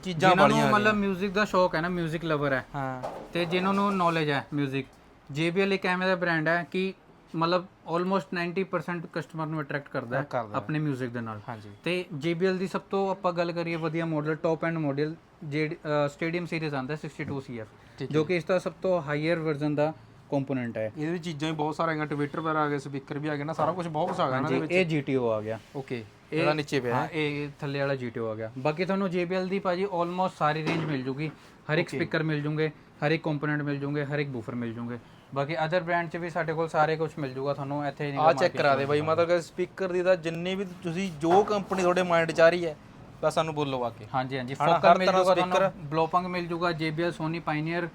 ਚੀਜ਼ਾਂ ਜਿਨ੍ਹਾਂ ਨੂੰ ਮਤਲਬ 뮤직 ਦਾ ਸ਼ੌਕ ਹੈ ਨਾ 뮤직 ਲਵਰ ਹੈ ਹਾਂ ਤੇ ਜਿਨ੍ਹਾਂ ਨੂੰ ਨੌਲੇਜ ਹੈ 뮤직 JBL ਇੱਕ ਐਵੇਂ ਦਾ ਬ੍ਰਾਂਡ ਹੈ ਕਿ ਮਤਲਬ ਆਲਮੋਸਟ 90% ਕਸਟਮਰ ਨੂੰ ਅਟਰੈਕਟ ਕਰਦਾ ਹੈ ਕਰਦਾ ਆਪਣੇ 뮤직 ਦੇ ਨਾਲ ਹਾਂਜੀ ਤੇ JBL ਦੀ ਸਭ ਤੋਂ ਆਪਾਂ ਗੱਲ ਕਰੀਏ ਵਧੀਆ ਮਾਡਲ ਟੌਪ ਐਂਡ ਮਾਡਲ ਜਿਹੜੀ ਸਟੇਡੀਅਮ ਸੀਰੀਜ਼ ਆਂਦਾ 62 CF ਜੋ ਕਿ ਇਸ ਦਾ ਸਭ ਤੋਂ ਹਾਈਅਰ ਵਰਜ਼ਨ ਦਾ ਕੰਪੋਨੈਂਟ ਹੈ। ਇਹਦੇ ਵਿੱਚ ਚੀਜ਼ਾਂ ਵੀ ਬਹੁਤ ਸਾਰੀਆਂ ਟਵਿੱਟਰ ਵਗੈਰਾ ਆ ਗਏ ਸਪੀਕਰ ਵੀ ਆ ਗਏ ਨਾ ਸਾਰਾ ਕੁਝ ਬਹੁਤ ਕੁਝ ਆ ਗਿਆ ਨਾ ਜੀ ਇਹ GTO ਆ ਗਿਆ। ਓਕੇ ਇਹਦਾ ਨੀਚੇ ਪਿਆ। ਹਾਂ ਇਹ ਥੱਲੇ ਵਾਲਾ GTO ਆ ਗਿਆ। ਬਾਕੀ ਤੁਹਾਨੂੰ JBL ਦੀ ਭਾਜੀ ਆਲਮੋਸਟ ਸਾਰੀ ਰੇਂਜ ਮਿਲ ਜੂਗੀ। ਹਰ ਇੱਕ ਸਪੀਕਰ ਮਿਲ ਜੂਗੇ ਹਰ ਇੱਕ ਕੰਪੋਨੈਂਟ ਮਿਲ ਜੂਗੇ ਹਰ ਇੱਕ ਬੂਫਰ ਮਿਲ ਜੂਗੇ। ਬਾਕੀ ਅਦਰ ਬ੍ਰਾਂਡ 'ਚ ਵੀ ਸਾਡੇ ਕੋਲ ਸਾਰੇ ਕੁਝ ਮਿਲ ਜੂਗਾ ਤੁਹਾਨੂੰ ਇੱਥੇ ਨਹੀਂ ਆ ਚੈੱਕ ਕਰਾ ਦੇ ਬਾਈ ਮਤਲਬ ਕਿ ਸਪੀਕਰ ਦੀ ਤਾਂ ਜਿੰਨੀ ਵੀ ਤੁਸੀਂ ਜੋ ਕੰਪਨੀ ਤੁਹਾਡੇ ਮਾਈਂਡ 'ਚ ਆ ਰਹੀ ਹੈ ਬਸ ਸਾਨੂੰ ਬੋਲੋ ਆ ਕੇ ਹਾਂਜੀ ਹਾਂਜੀ ਫੋਕਰ ਹਰ ਮਿਲ ਤਰ੍ਹਾਂ ਜੂਗਾ ਤੁਹਾਨੂੰ ਬਲੋਪੰਗ ਮਿਲ ਜੂਗਾ JBL ਸੋਨੀ ਪਾਇਨੀਅਰ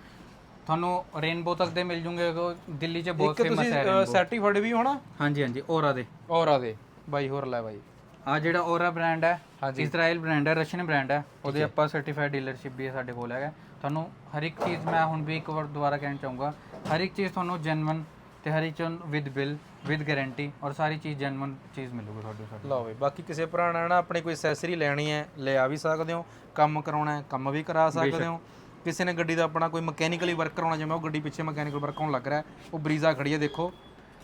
ਤੁਹਾਨੂੰ ਰੇਨਬੋ ਤੱਕ ਦੇ ਮਿਲ ਜੂਗੇ ਦਿੱਲੀ 'ਚ ਬਹੁਤ ਇੱਕ ਫੇਮਸ ਹੈ ਤੁਸੀਂ ਸਰਟੀਫਾਈਡ ਵੀ ਹੋਣਾ? ਹਾਂਜੀ ਹਾਂਜੀ ਔਰਾ ਦੇ। ਔਰ ਦੇ। ਬਾਈ ਹੋਰ ਲੈ ਬਾਈ। ਆ ਜਿਹੜਾ ਔਰਾ ਬ੍ਰਾਂਡ ਹੈ ਇਜ਼ਰਾਈਲ ਬ੍ਰਾਂਡ ਹੈ ਰਸ਼ੀਅਨ ਬ੍ਰਾਂਡ ਹੈ ਉਹਦੇ ਆਪਾਂ ਸਰਟੀਫਾਈਡ ਡੀਲਰਸ਼ਿਪ ਵੀ ਹੈ ਸਾਡੇ ਕੋਲ ਹੈਗਾ। ਤੁਹਾਨੂੰ ਹਰ ਇੱਕ ਚੀਜ਼ ਮੈਂ ਹੁਣ ਵੀ ਇੱਕ ਵਾਰ ਦੁਬਾਰਾ ਕਹਿਣਾ ਚਾਹੂੰਗਾ ਹਰ ਇੱਕ ਚੀਜ਼ ਤੁਹਾਨੂੰ ਜੈਨੂਇਨ ਤੇ ਹਰ ਇੱਕ ਵਿਦ ਬਿਲ ਵਿਦ ਗਾਰੰਟੀ ਔਰ ਸਾਰੀ ਚੀਜ਼ ਜੈਨੂਇਨ ਚੀਜ਼ ਮਿਲੂਗੀ ਤੁਹਾਡੇ ਸਾਡੇ ਲਓ ਬਈ ਬਾਕੀ ਕਿਸੇ ਭਰਾ ਨੇ ਨਾ ਆਪਣੀ ਕੋਈ ਐਕਸੈਸਰੀ ਲੈਣੀ ਹੈ ਲੈ ਆ ਵੀ ਸਕਦੇ ਹੋ ਕੰਮ ਕਰਾਉਣਾ ਹੈ ਕੰਮ ਵੀ ਕਰਾ ਸਕਦੇ ਹੋ। ਕਿਸੇ ਨੇ ਗੱਡੀ ਦਾ ਆਪਣਾ ਕੋਈ ਮਕੈਨੀਕਲੀ ਵਰਕ ਕਰਾਉਣਾ ਜਿਵੇਂ ਉਹ ਗੱਡੀ ਪਿੱਛੇ ਮਕੈਨੀਕਲ ਵਰਕ ਹੋਣ ਲੱਗ ਰਿਹਾ ਹੈ, ਉਹ ਬਰੀਜ਼ਾ ਖੜੀ ਹੈ ਦੇਖੋ।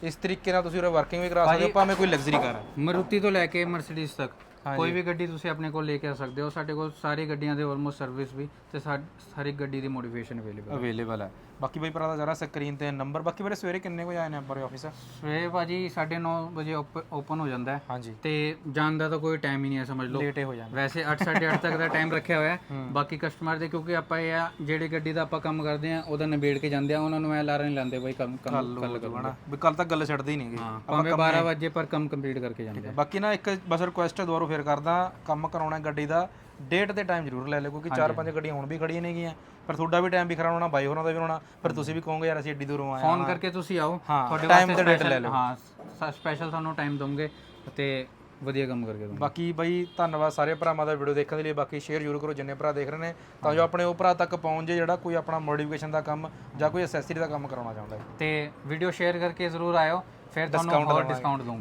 ਇਸ ਤਰੀਕੇ ਨਾਲ ਤੁਸੀਂ ਉਹਦਾ ਵਰਕਿੰਗ ਵੀ ਕਰਾ ਸਕਦੇ ਹੋ ਭਾਵੇਂ ਕੋਈ ਲਗਜ਼ਰੀ ਕਾਰ ਹੈ। ਮਰੂਤੀ ਤੋਂ ਲੈ ਕੇ ਮਰਸੀਡੀਜ਼ ਤੱਕ ਕੋਈ ਵੀ ਗੱਡੀ ਤੁਸੀਂ ਆਪਣੇ ਕੋਲ ਲੈ ਕੇ ਆ ਸਕਦੇ ਹੋ ਸਾਡੇ ਕੋਲ ਸਾਰੀ ਗੱਡੀਆਂ ਦੇ ਆਲਮੋਸਟ ਸਰਵਿਸ ਵੀ ਤੇ ਸਾ- ਹਰ ਇੱਕ ਗੱਡੀ ਦੀ ਮੋਡੀਫਿਕੇਸ਼ਨ ਅਵੇਲੇਬਲ ਅਵੇਲੇਬਲ ਹੈ। ਬਾਕੀ ਬਾਈ ਭਰਾ ਦਾ ਜਰਾ ਸਕਰੀਨ ਤੇ ਨੰਬਰ ਬਾਕੀ ਵੀਰੇ ਸਵੇਰੇ ਕਿੰਨੇ ਵਜੇ ਆਏ ਨੇ ਆਪਾਂ ਆਫਿਸ ਸਵੇਰੇ ਭਾਜੀ 9:30 ਵਜੇ ਓਪਨ ਹੋ ਜਾਂਦਾ ਹੈ। ਹਾਂਜੀ। ਤੇ ਜਾਣ ਦਾ ਤਾਂ ਕੋਈ ਟਾਈਮ ਹੀ ਨਹੀਂ ਹੈ ਸਮਝ ਲਓ। ਲੇਟ ਹੋ ਜਾਂਦਾ। ਵੈਸੇ 8:30 ਤੱਕ ਦਾ ਟਾਈਮ ਰੱਖਿਆ ਹੋਇਆ ਹੈ। ਬਾਕੀ ਕਸਟਮਰ ਦੇ ਕਿਉਂਕਿ ਆਪਾਂ ਇਹ ਆ ਜਿਹੜੀ ਗੱਡੀ ਦਾ ਆਪਾਂ ਕੰਮ ਕਰਦੇ ਆ ਉਹਦਾ ਨਿਬੇੜ ਕੇ ਜਾਂਦੇ ਆ ਉਹਨਾਂ ਨੂੰ ਐ ਲਾਰਾ ਨਹੀਂ ਲਾਉਂਦੇ ਬਈ ਕੰਮ ਕੰਮ ਕੱਲ ਕਰੋ। ਹਨਾ ਵੀ ਕੱਲ ਤੱਕ ਗੱਲ ਛੱਡਦੇ ਹੀ ਨਹੀਂਗੇ ਹਾਂ ਭਾਵੇਂ 12 ਵਜੇ ਪਰ ਕੰਮ ਕੰਪਲੀਟ ਕਰਕੇ ਜਾਂਦੇ ਆ। ਬਾਕੀ ਨਾ ਇੱਕ ਬਸ ਰਿਕੁਐਸਟ ਹੈ ਦੁਬਾਰਾ ਫੇਰ ਕਰਦਾ ਕੰਮ ਕਰਾਉਣਾ ਗੱਡੀ ਦਾ ਡੇਟ ਤੇ ਟਾਈਮ ਜ਼ਰੂਰ ਲੈ ਲਿਓ ਕਿਉਂਕਿ ਚਾਰ ਪੰਜ ਗੱਡੀਆਂ ਹੁਣ ਵੀ ਖੜੀਆਂ ਨੇਗੀਆਂ। ਪਰ ਤੁਹਾਡਾ ਵੀ ਟਾਈਮ ਵੀ ਖਰਾਬ ਹੋਣਾ ਬਾਈ ਹੋਣਾ ਦਾ ਵੀ ਹੋਣਾ। ਫਿਰ ਤੁਸੀਂ ਵੀ ਕਹੋਗੇ ਯਾਰ ਅਸੀਂ ਏਡੀ ਦੂਰੋਂ ਆਏ ਫੋਨ ਕਰਕੇ ਤੁਸੀਂ ਆਓ। ਤੁਹਾਡੇ ਤੇ date special- ਲੈ ਲਓ। ਹਾਂ ਸਪੈਸ਼ਲ ਤੁਹਾਨੂੰ ਟਾਈਮ ਦਵਾਂਗੇ ਤੇ ਵਧੀਆ ਕੰਮ ਕਰਕੇ ਦਵਾਂਗੇ। ਬਾਕੀ ਬਾਈ ਧੰਨਵਾਦ ਸਾਰੇ ਭਰਾਵਾਂ ਦਾ ਵੀਡੀਓ ਦੇਖਣ ਦੇ ਲਈ। ਬਾਕੀ ਸ਼ੇਅਰ ਜ਼ਰੂਰ ਕਰੋ ਜਿੰਨੇ ਭਰਾ ਦੇਖ ਰਹੇ ਨੇ ਤਾਂ ਜੋ ਆਪਣੇ ਉਹ ਭਰਾ ਤੱਕ ਪਹੁੰਚ ਜੇ ਜਿਹੜਾ ਕੋਈ ਆਪਣਾ ਮੋਡੀਫਿਕੇਸ਼ਨ ਦਾ ਕੰਮ ਜਾਂ ਕੋਈ ਐਕਸੈਸਰੀ ਦਾ ਕੰਮ ਕਰਾਉਣਾ ਚਾਹੁੰਦਾ ਹੈ। ਤੇ ਵੀਡੀਓ ਸ਼ੇਅਰ ਕਰਕੇ ਜ਼ਰੂਰ ਆਇਓ ਫਿਰ ਤੁਹਾਨੂੰ ਹੋਰ ਡਿਸਕਾਊਂਟ ਦਊਂਗਾ।